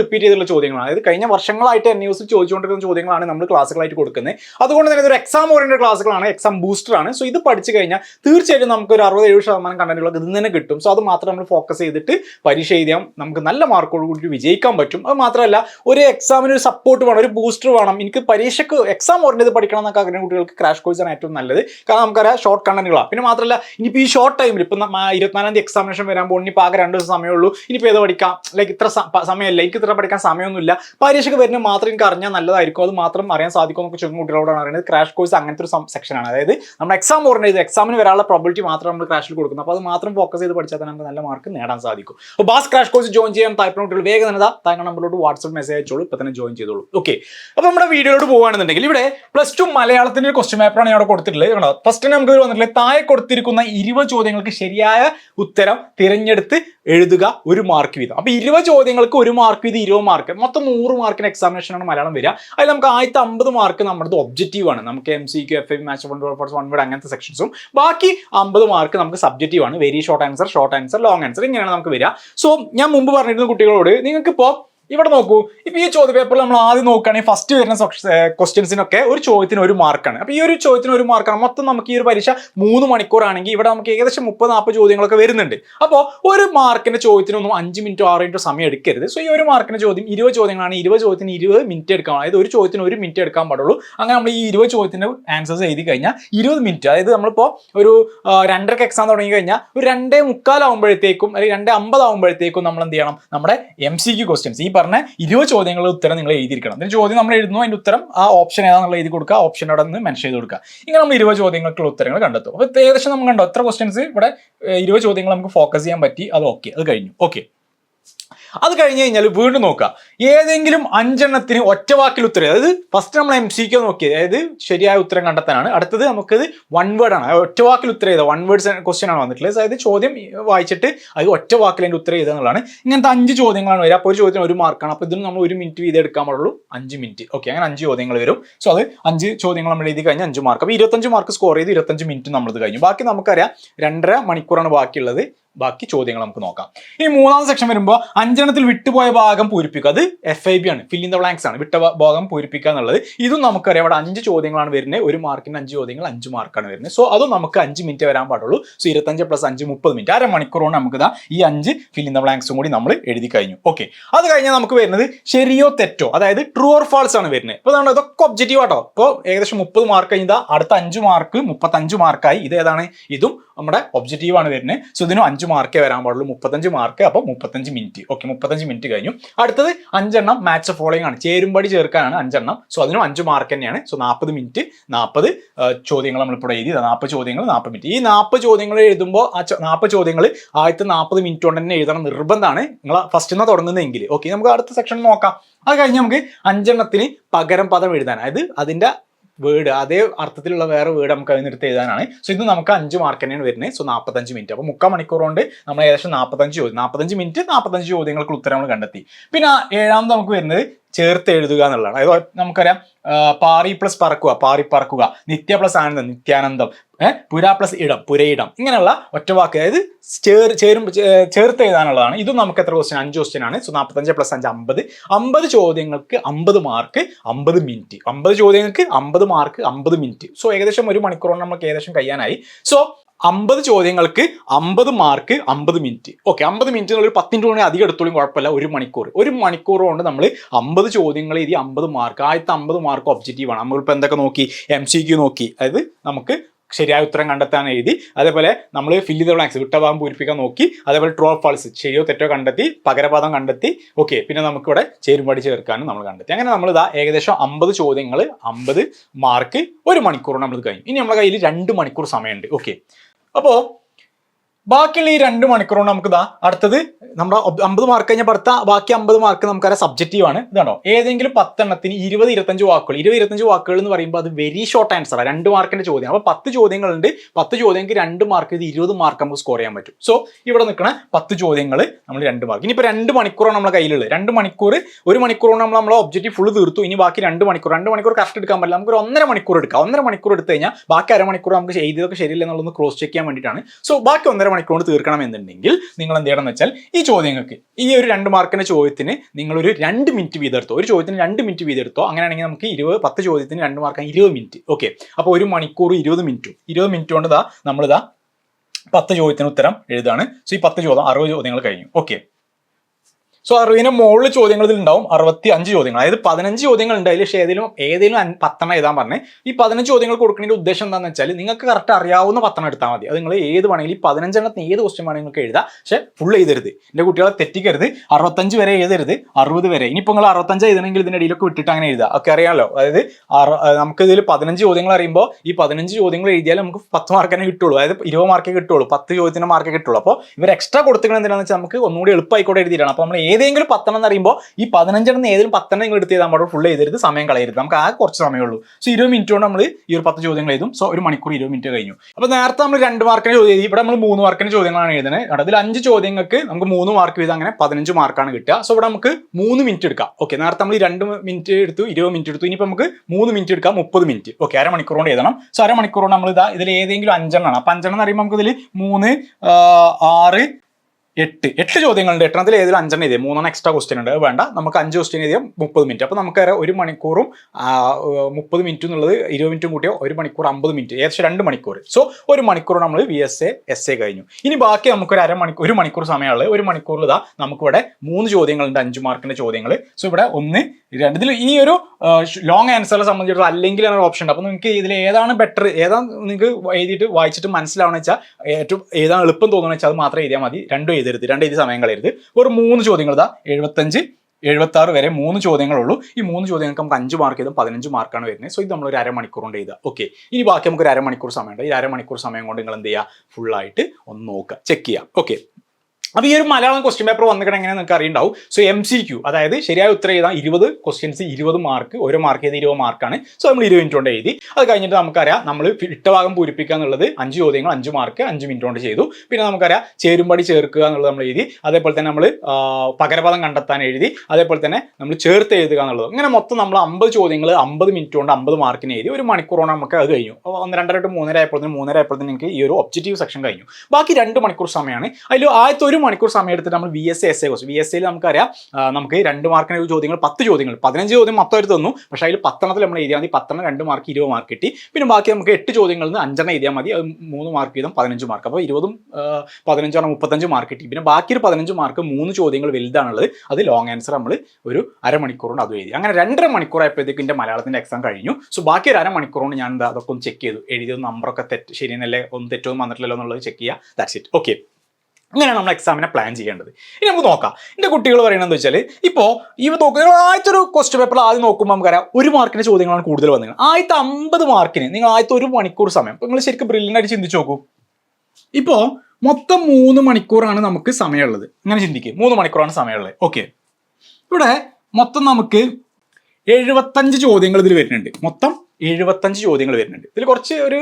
റിപ്പീറ്റ് ചെയ്തിട്ടുള്ള ചോദ്യങ്ങളാണ്. അതായത് കഴിഞ്ഞ വർഷങ്ങളായിട്ട് എൻ യൂസിൽ ചോദിച്ചുകൊണ്ടിരിക്കുന്ന ചോദ്യങ്ങളാണ് നമ്മൾ ക്ലാസ്സുകളായിട്ട് കൊടുക്കുന്നത്. അതുകൊണ്ട് തന്നെ ഇതൊരു എക്സാം ഓറിയന്റഡ് ക്ലാസ്സുകളാണ് എക്സാം ബൂസ്റ്റർ ആണ്. സോ ഇത് പഠിച്ചു കഴിഞ്ഞാൽ തീർച്ചയായിട്ടും നമുക്ക് ഒരു അറുപത് ഏഴ് ശതമാനം കണ്ടന്റുകളൊക്കെ ഇതിൽ തന്നെ കിട്ടും. സോ അത് മാത്രം നമ്മൾ ഫോക്കസ് ചെയ്തിട്ട് പരീക്ഷ എഴുതിയാൽ നമുക്ക് നല്ല മാർക്കോട് കൂടി വിജയിക്കാൻ പറ്റും. അത് മാത്രമല്ല ഒരു എക്സാമിന് ഒരു സപ്പോർട്ട് വേണം ഒരു ബൂസ്റ്റർ വേണം. എനിക്ക് പരീക്ഷയ്ക്ക് എക്സാം ഓറിയന്റഡ് പഠിക്കണം എന്നൊക്കെ ആഗ്രഹം കുട്ടികൾക്ക് ക്രാഷ് കോഴ്സ് ആണ് ഏറ്റവും നല്ലത്. കാരണം നമുക്കറിയാം ഷോർട്ട് കണ്ടന്റുകളാണ് പിന്നെ മാത്രമല്ല ഇനിയിപ്പോൾ ഈ ഷോർട്ട് ടൈമിൽ ഇപ്പം ഇരുപത്തിനാലാം തീയതി എക്സാമിനേഷൻ വരാൻ പോകുന്നു. ഇനിയിപ്പോൾ ആകെ രണ്ട് ദിവസം സമയമുള്ളൂ. ഇനിയിപ്പോൾ ഏത് പഠിക്കാം? ലൈക്ക് ഇത്ര സമയമല്ല. എനിക്ക് ഇത്ര പഠിക്കാൻ സമയമൊന്നുമില്ല. പരീക്ഷയ്ക്ക് വരുന്ന മാത്രം എനിക്ക് അറിഞ്ഞാൽ നല്ലതായിരിക്കും. അത് മാത്രം അറിയാൻ സാധിക്കും എന്നൊക്കെ ചെറിയ കുട്ടികളോടാണ് അറിയുന്നത് ക്രാഷ് കോഴ്സ് അങ്ങനത്തെ ഒരു സെക്ഷനാണ് അതായത് നമ്മൾ എക്സാം ഓർഡർ എക്സാമിന് വരാനുള്ള പ്രോബിലിറ്റി മാത്രം നമ്മൾ ക്രാഷിൽ കൊടുക്കുന്നത് അപ്പോൾ അത് മാത്രം ഫോക്കസ് ചെയ്ത് പഠിച്ചാൽ തന്നെ നമുക്ക് നല്ല മാർക്ക് നേടാൻ സാധിക്കും. അപ്പോൾ ബാസ് ക്രാഷ് കോഴ്സ് ജോയിൻ ചെയ്യാൻ താല്പര്യം കുട്ടികൾ വേഗം തന്നെ താങ്കൾ നമ്പറിലോട്ട് വാട്സ്ആപ്പ് മെസ്സേജ് അയച്ചോളൂ. ഇപ്പോൾ തന്നെ ജോയിൻ ചെയ്തോളൂ. ഓക്കെ അപ്പോൾ നമ്മുടെ വീഡിയോയിലോട്ട് പോകുകയാണെന്നുണ്ടെങ്കിൽ ഇവിടെ പ്ലസ് ടു മലയാളത്തിന്റെ ഒരു ക്വസ്റ്റ്യൻ പേപ്പറാണ് അവിടെ കൊടുത്തിട്ടുള്ളത്. കണ്ടോ? ഫസ്റ്റ് നമുക്ക് വന്നിട്ടുള്ളത് താഴെ കൊടുത്തിരിക്കുന്ന ഇരുപത് ചോദ്യങ്ങൾക്ക് ശരിയായ ഉത്തരം തിരഞ്ഞെടുത്ത് എഴുതുക ഒരു മാർക്ക് വീതം. അപ്പോൾ ഇരുപത് ചോദ്യങ്ങൾക്ക് ഒരു മാർക്ക് വീതം ഇരുപത് മാർക്ക് മൊത്തം നൂറ് മാർക്കിന് എക്സാമിനേഷനാണ് മലയാളം വരിക. അതിൽ നമുക്ക് ആദ്യത്തെ അമ്പത് മാർക്ക് നമ്മുടെ ഒബ്ജക്റ്റീവ് ആണ്. നമുക്ക് M C Q F I match one one word അങ്ങനത്തെ സെക്ഷൻസും ബാക്കി അമ്പത് മാർക്ക് നമുക്ക് സബ്ജക്റ്റീവ് ആണ്. Very short answer short answer long answer ഇങ്ങനെയാണ് നമുക്ക് വരിക. സോ ഞാൻ മുമ്പ് പറഞ്ഞിരുന്ന കുട്ടികളോട് നിങ്ങൾക്ക് ഇപ്പോൾ ഇവിടെ നോക്കൂ. ഇപ്പൊ ഈ ചോദ്യ പേപ്പറിൽ നമ്മൾ ആദ്യം നോക്കുകയാണെങ്കിൽ ഫസ്റ്റ് വരുന്ന ക്വസ്റ്റ്യൻസിനൊക്കെ ഒരു ചോദ്യത്തിന് ഒരു മാർക്കാണ് അപ്പൊ ഈ ഒരു ചോദ്യത്തിന് ഒരു മാർക്കാണ് മൊത്തം നമുക്ക് ഈ ഒരു പരീക്ഷ മൂന്ന് മണിക്കൂറാണെങ്കിൽ ഇവിടെ നമുക്ക് ഏകദേശം മുപ്പത് നാൽപ്പത് ചോദ്യങ്ങളൊക്കെ വരുന്നുണ്ട്. അപ്പോൾ ഒരു മാർക്കിന്റെ ചോദ്യത്തിനൊന്നും അഞ്ച് മിനിറ്റോ ആറ് മിനിറ്റോ സമയം എടുക്കരുത്. സോ ഈ ഒരു മാർക്കിന്റെ ചോദ്യം ഇരുപത് ചോദ്യങ്ങളാണ്. ഇരുപത് ചോദ്യത്തിന് ഇരുപത് മിനിറ്റ് എടുക്കാം. അതായത് ഒരു ചോദ്യത്തിന് ഒരു മിനിറ്റ് എടുക്കാൻ പാടുള്ളൂ. അങ്ങനെ നമ്മൾ ഈ ഇരുപത് ചോദ്യത്തിന്റെ ആൻസേഴ്സ് എഴുതി കഴിഞ്ഞാൽ ഇരുപത് മിനിറ്റ് അതായത് നമ്മളിപ്പോൾ ഒരു രണ്ടരക്ക് എക്സാം തുടങ്ങി കഴിഞ്ഞാൽ ഒരു രണ്ടേ മുക്കാലാവുമ്പോഴത്തേക്കും അല്ലെങ്കിൽ രണ്ടേ അമ്പതാവുമ്പോഴത്തേക്കും നമ്മൾ എന്ത് ചെയ്യണം? നമ്മുടെ എം സി ക്യു ക്വസ്റ്റ്യൻസ് ഈ പറഞ്ഞ ഇരുപത് ചോദ്യങ്ങളുടെ ഉത്തരം നിങ്ങൾ എഴുതിയിരിക്കണം. അതിന് ചോദ്യം നമ്മൾ എഴുതുന്നു അതിന്റെ ഉത്തരം ആ ഓപ്ഷൻ ഏതാണെന്ന് എഴുതി കൊടുക്കുക ഓപ്ഷൻ അവിടെ നിന്ന് മെൻഷൻ ചെയ്ത് കൊടുക്കുക. ഇങ്ങനെ നമ്മൾ ഇരുപത് ചോദ്യങ്ങൾക്കുള്ള ഉത്തരങ്ങൾ കണ്ടെത്തും. അപ്പോൾ ഏകദേശം നമ്മൾ കണ്ടോ. എത്ര ക്വസ്റ്റ്യൻസ് ഇവിടെ ഇരുപത് ചോദ്യങ്ങൾ നമുക്ക് ഫോക്കസ് ചെയ്യാൻ പറ്റി. അത് ഓക്കെ അത് കഴിഞ്ഞു. ഓക്കെ അത് കഴിഞ്ഞ് കഴിഞ്ഞാൽ വീണ്ടും നോക്കുക. ഏതെങ്കിലും അഞ്ചെണ്ണത്തിന് ഒറ്റ വാക്കിൽ ഉത്തരം അതായത് ഫസ്റ്റ് നമ്മൾ എം സി ക്യോ നോക്കി അതായത് ശരിയായ ഉത്തരം കണ്ടെത്താനാണ്. അടുത്തത് നമുക്കത് വൺ വേർഡ് ആണ്. ഒറ്റ വാക്കിൽ ഉത്തരം ചെയ്ത വൺ വേർഡ് ക്വസ്റ്റ്യൻ ആണ് വന്നിട്ടുള്ളത്. അതായത് ചോദ്യം വായിച്ചിട്ട് അത് ഒറ്റ വാക്കിൽ അതിന്റെ ഉത്തരം ചെയ്തുക എന്നുള്ളതാണ്. ഇങ്ങനത്തെ അഞ്ച് ചോദ്യങ്ങളാണ് വരിക. അപ്പോൾ ഒരു ചോദ്യത്തിന് ഒരു മാർക്കാണ് അപ്പോൾ ഇതിന് നമ്മൾ ഒരു മിനിറ്റ് വീതം എടുക്കാൻ പാടുള്ളൂ. അഞ്ച് മിനിറ്റ് ഓക്കെ അങ്ങനെ അഞ്ച് ചോദ്യങ്ങൾ വരും. സോ അത് അഞ്ച് ചോദ്യങ്ങൾ നമ്മൾ എഴുതി കഴിഞ്ഞാൽ അഞ്ച് മാർക്ക് അപ്പോൾ ഇരുപത്തഞ്ച് മാർക്ക് സ്കോർ ചെയ്ത് ഇരുപത്തഞ്ച് മിനിറ്റ് നമ്മളത് കഴിഞ്ഞു. ബാക്കി നമുക്കറിയാം രണ്ടര മണിക്കൂറാണ് ബാക്കിയുള്ളത്. ബാക്കി ചോദ്യങ്ങൾ നമുക്ക് നോക്കാം. ഈ മൂന്നാം സെക്ഷൻ വരുമ്പോൾ അഞ്ചെണ്ണത്തിൽ വിട്ടുപോയ ഭാഗം പൂരിപ്പിക്കുക. അത് എഫ് ഐ ബി ആണ്. ഫിൽ ഇൻ ദ ബ്ലാങ്ക്സ് ആണ്. വിട്ട ഭാഗം പൂരിപ്പിക്കുക എന്നുള്ളത്. ഇതും നമുക്കറിയാം. ഇവിടെ അഞ്ച് ചോദ്യങ്ങളാണ് വരുന്നത്. ഒരു മാർക്കിന് അഞ്ച് ചോദ്യങ്ങൾ അഞ്ച് മാർക്കാണ് വരുന്നത്. സോ അതും നമുക്ക് അഞ്ച് മിനിറ്റ് വരാൻ പാടുള്ളൂ. സോ ഇരുപത്തഞ്ച് പ്ലസ് അഞ്ച് മുപ്പത് മിനിറ്റ് അര മണിക്കൂറോണ്ട് നമുക്ക് ഇതാ ഈ അഞ്ച് ഫിൽ ഇൻ ദ ബ്ലാങ്ക്സും കൂടി നമ്മൾ എഴുതി കഴിഞ്ഞു. ഓക്കെ അത് കഴിഞ്ഞാൽ നമുക്ക് വരുന്നത് ശരിയോ തെറ്റോ? അതായത് ട്രൂ ഓർ ഫാൾസ് ആണ് വരുന്നത്. ഇപ്പോൾ നമ്മൾ ഇതൊക്കെ ഒബ്ജക്റ്റീവ് ആട്ടോ. ഇപ്പോൾ ഏകദേശം മുപ്പത് മാർക്ക് കഴിഞ്ഞാൽ അടുത്ത അഞ്ച് മാർക്ക് മുപ്പത്തഞ്ച് മാർക്കായി ഇത് ഏതാണ്? ഇതും നമ്മുടെ ഒബ്ജക്റ്റീവ് ആണ് വരുന്നത്. സോ ഇതിനും മാർക്കേ വരാൻ പാടുള്ളൂ. മുപ്പത്തഞ്ച് മാർക്ക് അപ്പോൾ മുപ്പത്തഞ്ച് മിനിറ്റ് ഓക്കെ മുപ്പത്തഞ്ച് മിനിറ്റ് കഴിഞ്ഞു. അടുത്തത് അഞ്ചെണ്ണം മാച്ച് ഫോളോയിങ് ആണ്. ചേരുംപടി ചേർക്കാനാണ് അഞ്ചെണ്ണം. സോ അതിനും അഞ്ച് മാർക്ക് തന്നെയാണ്. സോ നാൽപ്പത് മിനിറ്റ് നാൽപ്പത് ചോദ്യങ്ങൾ നമ്മളിപ്പോൾ എഴുതി. നാൽപ്പത് ചോദ്യങ്ങൾ നാൽപ്പത് മിനിറ്റ് ഈ നാൽപ്പത് ചോദ്യങ്ങൾ എഴുതുമ്പോൾ ആ നാൽപ്പത് ചോദ്യങ്ങൾ ആദ്യത്തെ നാൽപ്പത് മിനിറ്റ് കൊണ്ട് തന്നെ എഴുതണം നിർബന്ധമാണ് നിങ്ങൾ ഫസ്റ്റ് നിന്ന് തുടങ്ങുന്നതെങ്കിൽ ഓക്കെ നമുക്ക് അടുത്ത സെക്ഷൻ നോക്കാം. അത് കഴിഞ്ഞ് നമുക്ക് അഞ്ചെണ്ണത്തിന് പകരം പദം എഴുതാൻ അതായത് അതിന്റെ വേർഡ് അതേ അർത്ഥത്തിലുള്ള വേറെ വേർഡ് നമുക്ക് അതിനടുത്ത് എഴുതാനാണ്. സോ ഇത് നമുക്ക് അഞ്ച് മാർക്ക് തന്നെയാണ് വരുന്നത്. സോ നാൽപ്പത്തഞ്ച് മിനിറ്റ് അപ്പോൾ മുക്കാൽ മണിക്കൂർ കൊണ്ട് നമ്മൾ ഏകദേശം നാൽപ്പത്തഞ്ച് ചോദ്യം നാൽപ്പത്തഞ്ച് മിനിറ്റ് നാൽപ്പത്തഞ്ച് ചോദ്യങ്ങൾക്ക് ഉത്തരം നമ്മൾ കണ്ടെത്തി. പിന്നെ ഏഴാമത് നമുക്ക് വരുന്നത് ചേർത്ത് എഴുതുക എന്നുള്ളതാണ്. അതായത് നമുക്കറിയാം പാറി പ്ലസ് പറക്കുക പാറി പറക്കുക. നിത്യ പ്ലസ് ആനന്ദം നിത്യാനന്ദം ഏഹ് പുര പ്ലസ് ഇടം പുരയിടം. ഇങ്ങനെയുള്ള ഒറ്റവാക്ക് അതായത് ചേർ ചേരും ചേർത്ത് എഴുതാനുള്ളതാണ്. ഇതും നമുക്ക് എത്ര ക്വസ്റ്റ്യൻ അഞ്ച് ക്വസ്റ്റ്യൻ ആണ്. സോ നാൽപ്പത്തഞ്ച് പ്ലസ് അഞ്ച് അമ്പത്. അമ്പത് ചോദ്യങ്ങൾക്ക് അമ്പത് മാർക്ക് അമ്പത് മിനിറ്റ് അമ്പത് ചോദ്യങ്ങൾക്ക് അമ്പത് മാർക്ക് അമ്പത് മിനിറ്റ് സോ ഏകദേശം ഒരു മണിക്കൂറോളം നമുക്ക് ഏകദേശം കഴിയാനായി. സോ അമ്പത് ചോദ്യങ്ങൾക്ക് അമ്പത് മാർക്ക് അമ്പത് മിനിറ്റ്. ഓക്കെ അമ്പത് മിനിറ്റ് ഒരു പത്തിന്റെ മണി അധികം എടുത്തോളും കുഴപ്പമില്ല. ഒരു മണിക്കൂർ. ഒരു മണിക്കൂർ കൊണ്ട് നമ്മൾ അമ്പത് ചോദ്യങ്ങൾ എഴുതി അമ്പത് മാർക്ക്. ആദ്യത്തെ അമ്പത് മാർക്ക് ഒബ്ജക്റ്റീവ് ആണ്. നമ്മളിപ്പോൾ എന്തൊക്കെ നോക്കി? എം സി ക്യു നോക്കി. അതായത് നമുക്ക് ശരിയായ ഉത്തരം കണ്ടെത്താൻ എഴുതി അതേപോലെ നമ്മൾ ഫില്ല് ചെയ്ത ബ്ലാങ്ക്സ് വിട്ട ഭാഗം പൂരിപ്പിക്കാൻ നോക്കി അതേപോലെ ട്രോ ഫാൾസ് ശരിയോ തെറ്റോ കണ്ടെത്തി പകരപാദം കണ്ടെത്തി ഓക്കെ പിന്നെ നമുക്കിവിടെ ചേരുമ്പടി ചേർക്കാനും നമ്മൾ കണ്ടെത്തി. അങ്ങനെ നമ്മൾ ഇതാ ഏകദേശം അമ്പത് ചോദ്യങ്ങൾ അമ്പത് മാർക്ക് ഒരു മണിക്കൂർ നമ്മൾ കഴിഞ്ഞു. ഇനി നമ്മുടെ കയ്യിൽ രണ്ട് മണിക്കൂർ സമയമുണ്ട്. ഓക്കെ അപ്പോൾ ബാക്കിയുള്ള ഈ രണ്ട് മണിക്കൂറുകൊണ്ട് നമുക്ക് ഇതാ അടുത്തത് നമ്മുടെ അമ്പത് മാർക്ക് കഴിഞ്ഞ പഠിത്ത ബാക്കി അമ്പത് മാർക്ക് നമുക്കറിയാം സബ്ജക്റ്റീവ് ആണ്. ഇതാണോ ഏതെങ്കിലും പത്തെണ്ണത്തിന് ഇരുപത് ഇരുപത്തഞ്ച് വാക്കുകൾ. ഇരുപത് ഇരുപത്തഞ്ച് വാക്കുകൾ എന്ന് പറയുമ്പോൾ അത് വെരി ഷോർട്ട് ആൻസർ ആണ് രണ്ട് മാർക്കിന്റെ ചോദ്യം. അപ്പോൾ പത്ത് ചോദ്യങ്ങളുണ്ട്. പത്ത് ചോദ്യങ്ങൾക്ക് രണ്ട് മാർക്ക് ഇത് ഇരുപത് മാർക്ക് നമുക്ക് സ്കോർ ചെയ്യാൻ പറ്റും. സോ ഇവിടെ നിൽക്കണ പത്ത് ചോദ്യങ്ങൾ നമ്മൾ രണ്ട് മാർക്ക് ഇനിയിപ്പോൾ രണ്ട് മണിക്കൂറാണ് നമ്മുടെ കയ്യിലുള്ളത്. രണ്ട് മണിക്കൂർ ഒരു മണിക്കൂർ കൊണ്ട് നമ്മൾ നമ്മളെ ഒബ്ജക്റ്റീവ് ഫുള്ള് തീർത്തു. ഇനി ബാക്കി രണ്ട് മണിക്കൂർ രണ്ട് മണിക്കൂർ കറക്റ്റ് എടുക്കാൻ പറ്റില്ല. നമുക്ക് ഒരു ഒന്നര മണിക്കൂർ എടുക്കാം. ഒന്നര മണിക്കൂർ എടുത്തു കഴിഞ്ഞാൽ ബാക്കി അരമണിക്കൂർ നമുക്ക് ചെയ്തതൊക്കെ ശരിയില്ല എന്നുള്ളത് ക്രോസ് ചെക്ക് ചെയ്യാൻ വേണ്ടിയിട്ടാണ്. സോ ബാക്കി ഒന്നര മണിക്കൂർ കൊണ്ട് തീർക്കണം എന്നുണ്ടെങ്കിൽ നിങ്ങൾ എന്ത് ചെയ്യണം എന്ന് വെച്ചാൽ ചോദ്യങ്ങൾക്ക് ഈ ഒരു രണ്ട് മാർക്കിന്റെ ചോദ്യത്തിന് നിങ്ങൾ ഒരു രണ്ട് മിനിറ്റ് വീതെടുത്തോ. ഒരു ചോദ്യത്തിന് രണ്ട് മിനിറ്റ് വീതെടുത്തോ. അങ്ങനെയാണെങ്കിൽ നമുക്ക് ഇരുപത് പത്ത് ചോദ്യത്തിന് രണ്ട് മാർക്ക് ഇരുപത് മിനിറ്റ് ഓക്കെ അപ്പോൾ ഒരു മണിക്കൂർ ഇരുപത് മിനിറ്റും ഇരുപത് മിനിറ്റ് കൊണ്ട് നമ്മളിതാ പത്ത് ചോദ്യത്തിന് ഉത്തരം എഴുതാണ്. സോ ഈ പത്ത് ചോദ്യം അറുപത് ചോദ്യങ്ങൾ കഴിഞ്ഞു. ഓക്കെ സോ അറിവിന് മുകളിൽ ചോദ്യങ്ങൾ ഇതിൽ ഉണ്ടാവും അറുപത്തി അഞ്ച് ചോദ്യങ്ങൾ അതായത് പതിനഞ്ച് ചോദ്യങ്ങൾ ഉണ്ട്. അതിൽ ഏതെങ്കിലും ഏതെങ്കിലും പത്തെണ്ണം എഴുതാൻ പറഞ്ഞേ. ഈ പതിനഞ്ച് ചോദ്യങ്ങൾ കൊടുക്കുന്നതിന്റെ ഉദ്ദേശം എന്താണെന്ന് വെച്ചാൽ നിങ്ങൾക്ക് കറക്റ്റ് അറിയാവുന്ന പത്തെണ്ണം എടുത്താൽ മതി. അത് നിങ്ങൾ ഏത് വേണമെങ്കിലും ഈ പതിനഞ്ചെണ്ണത്തിന് ഏത് ക്വസ്റ്റ്യൻ വേണമെങ്കിൽ നിങ്ങൾക്ക് എഴുതാം. പക്ഷേ ഫുൾ എഴുതരുത്. എന്റെ കുട്ടികളെ തെറ്റിക്കരുത്. അറുപത്തഞ്ച് വരെ എഴുതരുത്. അറുപത് വരെ. ഇനിയിപ്പോൾ നിങ്ങൾ അറുപത്തഞ്ച് എഴുതണമെങ്കിൽ ഇതിന്റെ ഇടയിലൊക്കെ വിട്ടിട്ട് അങ്ങനെ എഴുതാം. ഒക്കെ അറിയാമല്ലോ അതായത് നമുക്ക് ഇതിൽ പതിനഞ്ച് ചോദ്യങ്ങൾ അറിയുമ്പോൾ ഈ പതിനഞ്ച് ചോദ്യങ്ങൾ എഴുതിയാൽ നമുക്ക് പത്ത് മാർക്ക് തന്നെ കിട്ടുള്ളൂ. അതായത് ഇരുപത് മാർക്കേ കിട്ടുള്ളൂ. പത്ത് ചോദ്യത്തിന് മാർക്കേ കിട്ടുള്ളൂ. അപ്പോൾ ഇവർ എക്സ്ട്രാ എന്തിനാണെന്ന് വെച്ചാൽ നമുക്ക് ഒന്നുകൂടി എളുപ്പമായിക്കോട്ടെ എഴുതിയിട്ടാണ് അപ്പോൾ നമ്മൾ ഏതെങ്കിലും പത്തെണ്ണം എന്ന് പറയുമ്പോൾ ഈ പതിനഞ്ചെണ്ണം ഏതെങ്കിലും പത്തെണ്ണം നിങ്ങൾ എടുത്ത് ചെയ്താൽ നമ്മൾ ഫുൾ ചെയ്തരുത് സമയം കളയരുത്. നമുക്ക് ആ കുറച്ച് സമയമുള്ളൂ സോ ഇരുപത് മിനിറ്റ് കൊണ്ട് നമ്മൾ ഈ ഒരു പത്ത് ചോദ്യങ്ങൾ എഴുതും. സോ ഒരു മണിക്കൂർ ഇരുപത് മിനിറ്റ് കഴിഞ്ഞു. അപ്പോൾ നേരത്തെ നമ്മൾ രണ്ട് മാർക്കിന് ചോദ്യം എഴുതി ഇവിടെ നമ്മൾ മൂന്ന് മാർക്കിന് ചോദ്യങ്ങളാണ് എഴുതുന്നത്. അതിൽ അഞ്ച് ചോദ്യങ്ങൾക്ക് നമുക്ക് മൂന്ന് മാർക്ക് ചെയ്ത് അങ്ങനെ പതിനഞ്ച് മാർക്കാണ് കിട്ടുക. സോ ഇവിടെ നമുക്ക് മൂന്ന് മിനിറ്റ് എടുക്കാം. ഓക്കെ നേരത്തെ നമ്മൾ രണ്ട് മിനിറ്റ് എടുത്തു ഇരുപത് മിനിറ്റ് എടുത്തു. ഇനിയിപ്പോൾ നമുക്ക് മൂന്ന് മിനിറ്റ് എടുക്കാം മുപ്പത് മിനിറ്റ് ഓക്കെ അരമണിക്കൂർ കൊണ്ട് എഴുതണം. സോ അരമണിക്കൂർ കൊണ്ട് നമ്മൾ ഇതാ ഇതിൽ ഏതെങ്കിലും അഞ്ചെണ്ണമാണ് അപ്പം അഞ്ചെണ്ണം എന്ന് പറയുമ്പോൾ നമുക്ക് ഇതിൽ മൂന്ന് ആറ് എട്ട്. എട്ട് ചോദ്യങ്ങളുണ്ട്. എട്ടെണ്ണത്തിൽ ഏതെങ്കിലും അഞ്ചെണ്ണം എഴുതിയ മൂന്നെണ്ണം എക്സ്ട്രാ ക്വസ്റ്റ്യൻ ഉണ്ട്. വേണ്ട. നമുക്ക് അഞ്ച് ക്വസ്റ്റ്യൻ എഴുതിയാൽ മുപ്പത് മിനിറ്റ് അപ്പോൾ നമുക്ക് ഒരു മണിക്കൂറും മുപ്പത് മിനിറ്റ് എന്നുള്ളത് ഇരുപത് മിനിറ്റും കൂട്ടിയോ ഒരു മണിക്കൂർ അമ്പത് മിനിറ്റ് ഏകദേശം രണ്ട് മണിക്കൂർ. സോ ഒരു മണിക്കൂർ നമ്മൾ V S A S A കഴിഞ്ഞു. ഇനി ബാക്കി നമുക്ക് ഒരു അരമണിക്കൂർ ഒരു മണിക്കൂർ സമയമുള്ളത്. ഒരു മണിക്കൂറിൽ ഇതാ നമുക്കിവിടെ മൂന്ന് ചോദ്യങ്ങളുണ്ട്. അഞ്ച് മാർക്കിന്റെ ചോദ്യങ്ങൾ. സോ ഇവിടെ ഒന്ന് രണ്ട്. ഈ ഒരു ലോങ് ആൻസറിനെ സംബന്ധിച്ചിടത്തോളം അല്ലെങ്കിൽ എന്നൊരു ഓപ്ഷൻ ഉണ്ട്. അപ്പോൾ നിങ്ങൾക്ക് ഇതിൽ ഏതാണ് ബെറ്റർ ഏതാണ് നിങ്ങൾക്ക് എഴുതിയിട്ട് വായിച്ചിട്ട് മനസ്സിലാവണമെന്ന് വെച്ചാൽ ഏറ്റവും ഏതാണ് എളുപ്പം തോന്നുന്നത് വെച്ചാൽ അത് മാത്രം എഴുതിയാൽ മതി. രണ്ടും എഴുതരുത് രണ്ട് എഴുതി സമയം കളയരുത്. ഒരു മൂന്ന് ചോദ്യങ്ങൾ ഇതാ എഴുപത്തഞ്ച് എഴുപത്തി ആറ് വരെ മൂന്ന് ചോദ്യങ്ങളുള്ളൂ. ഈ മൂന്ന് ചോദ്യങ്ങൾക്ക് നമുക്ക് അഞ്ച് മാർക്ക് ചെയ്തും പതിനഞ്ച് മാർക്കാണ് വരുന്നത്. സോ ഇത് നമ്മൾ ഒരു അരമണിക്കൂർ കൊണ്ട് ചെയ്താൽ ഓക്കെ ഇനി ബാക്കി നമുക്ക് ഒരു അരമണിക്കൂർ സമയമുണ്ട്. ഈ അരമണിക്കൂർ സമയം കൊണ്ട് നിങ്ങൾ എന്ത് ചെയ്യുക? ഫുള്ളായിട്ട് ഒന്ന് നോക്കുക. ചെക്ക് ചെയ്യാം ഓക്കെ അപ്പോൾ ഈ ഒരു മലയാളം ക്വസ്റ്റ്യൻ പേപ്പർ വന്നിട്ട് എങ്ങനെ നിങ്ങൾക്ക് അറിയുണ്ടാവും. സോ എം സി ക്യൂ അതായത് ശരിയായ ഉത്തരം എഴുതാൻ ഇരുപത് ക്വസ്റ്റ്യൻസ് ഇരുപത് മാർക്ക് ഓരോ മാർക്ക് ചെയ്ത് ഇരുപത് മാർക്കാണ് സോ നമ്മൾ ഇരുപത് മിനിറ്റ് കൊണ്ട് എഴുതി. അത് കഴിഞ്ഞിട്ട് നമുക്കറിയാം നമ്മൾ ഇട്ട ഭാഗം പൂരിപ്പിക്കുക എന്നുള്ളത് അഞ്ച് ചോദ്യങ്ങൾ അഞ്ച് മാർക്ക് അഞ്ച് മിനിറ്റ് കൊണ്ട് ചെയ്തു. പിന്നെ നമുക്കറിയാം ചേരുംപടി ചേർക്കുക എന്നുള്ളത് നമ്മൾ എഴുതി. അതേപോലെ തന്നെ നമ്മൾ പകരപദം കണ്ടെത്താൻ എഴുതി. അതേപോലെ തന്നെ നമ്മൾ ചേർത്ത് എഴുതുക എന്നുള്ളത്. ഇങ്ങനെ മൊത്തം നമ്മൾ അമ്പത് ചോദ്യങ്ങൾ അമ്പത് മിനിറ്റ് കൊണ്ട് അമ്പത് മാർക്കിന് എഴുതി. ഒരു മണിക്കൂറോടെ നമുക്ക് അത് കഴിഞ്ഞു. ഒന്ന് രണ്ടര ടു മൂന്നര ആയപ്പോഴത്തേനും മൂന്നര ആയപ്പോഴത്തേനും നിങ്ങൾക്ക് ഈ ഒരു ഒബ്ജക്റ്റീവ് സെക്ഷൻ കഴിഞ്ഞു. ബാക്കി രണ്ട് മണിക്കൂർ സമയമാണ് അതിൽ ആദ്യത്തെ ഒരു മണിക്കൂർ സമയം എടുത്തിട്ട് നമ്മൾ V S S A course V S എയിൽ നമുക്കറിയാം നമുക്ക് രണ്ട് മാർക്കിന് ഒരു ചോദ്യങ്ങൾ പത്ത് ചോദ്യങ്ങൾ. പതിനഞ്ച് ചോദ്യം മൊത്തമായിട്ട് തന്നു. പക്ഷേ അതിൽ പത്തെണ്ണത്തിൽ നമ്മൾ എഴുതിയാൽ മതി. പത്തെണ്ണം രണ്ട് മാർക്ക് ഇരുപത് മാർക്ക് കിട്ടി. പിന്നെ ബാക്കി നമുക്ക് എട്ട് ചോദ്യങ്ങളിൽ നിന്ന് അഞ്ചെണ്ണം എഴുതിയാൽ മതി. അത് മൂന്ന് മാർക്ക് വീതം പതിനഞ്ച് മാർക്ക് അപ്പോൾ ഇരുപതും പതിനഞ്ച് പതിനഞ്ചെണ്ണം മുപ്പത്തഞ്ച് മാർക്ക് കിട്ടി. പിന്നെ ബാക്കി ഒരു പതിനഞ്ച് മാർക്ക് മൂന്ന് ചോദ്യങ്ങൾ വലുതാണുള്ളത്. അത് ലോങ് ആൻസർ നമ്മൾ ഒരു അരമണിക്കൂറുകൊണ്ട് അത് എഴുതി. അങ്ങനെ രണ്ടര മണിക്കൂർ ആയപ്പോഴത്തേക്കും എന്റെ മലയാളത്തിന്റെ എക്സാം കഴിഞ്ഞു. സോ ബാക്കി ഒരു അരമണിക്കൂറുകൊണ്ട് ഞാൻ എന്താ അതൊക്കെ ഒന്ന് ചെക്ക് ചെയ്തു. എഴുതിയത് നമ്പറൊക്കെ തെറ്റ് ശരിയെന്നല്ലേ ഒന്ന് തെറ്റൊന്നും വന്നിട്ടില്ലല്ലോ എന്നുള്ളത് ചെക്ക് ചെയ്യുക. ദാറ്റ്സ് ഇറ്റ് ഓക്കെ ഇങ്ങനെയാണ് നമ്മൾ എക്സാമിനെ പ്ലാൻ ചെയ്യേണ്ടത്. ഇനി നമുക്ക് നോക്കാം. എന്റെ കുട്ടികൾ പറയണമെന്ന് വെച്ചാൽ ഇപ്പോൾ ഇവ നോക്കുക ആദ്യത്തെ ഒരു ക്വസ്റ്റ് പേപ്പർ ആദ്യം നോക്കുമ്പോൾ നമുക്കറിയാം ഒരു മാർക്കിന്റെ ചോദ്യങ്ങളാണ് കൂടുതൽ വന്നത്. ആദ്യത്തെ അമ്പത് മാർക്കിന് നിങ്ങൾ ആദ്യത്തെ ഒരു മണിക്കൂർ സമയം നിങ്ങൾ ശരിക്കും ബ്രില്യന്റ് ആയിട്ട് ചിന്തിച്ച് നോക്കൂ. ഇപ്പോൾ മൊത്തം മൂന്ന് മണിക്കൂറാണ് നമുക്ക് സമയമുള്ളത്. അങ്ങനെ ചിന്തിക്കുക മൂന്ന് മണിക്കൂറാണ് സമയമുള്ളത്. ഓക്കെ ഇവിടെ മൊത്തം നമുക്ക് എഴുപത്തഞ്ച് ചോദ്യങ്ങൾ ഇതിൽ വരുന്നുണ്ട്. മൊത്തം എഴുപത്തഞ്ച് ചോദ്യങ്ങൾ വരുന്നുണ്ട്. ഇതിൽ കുറച്ച് ഒരു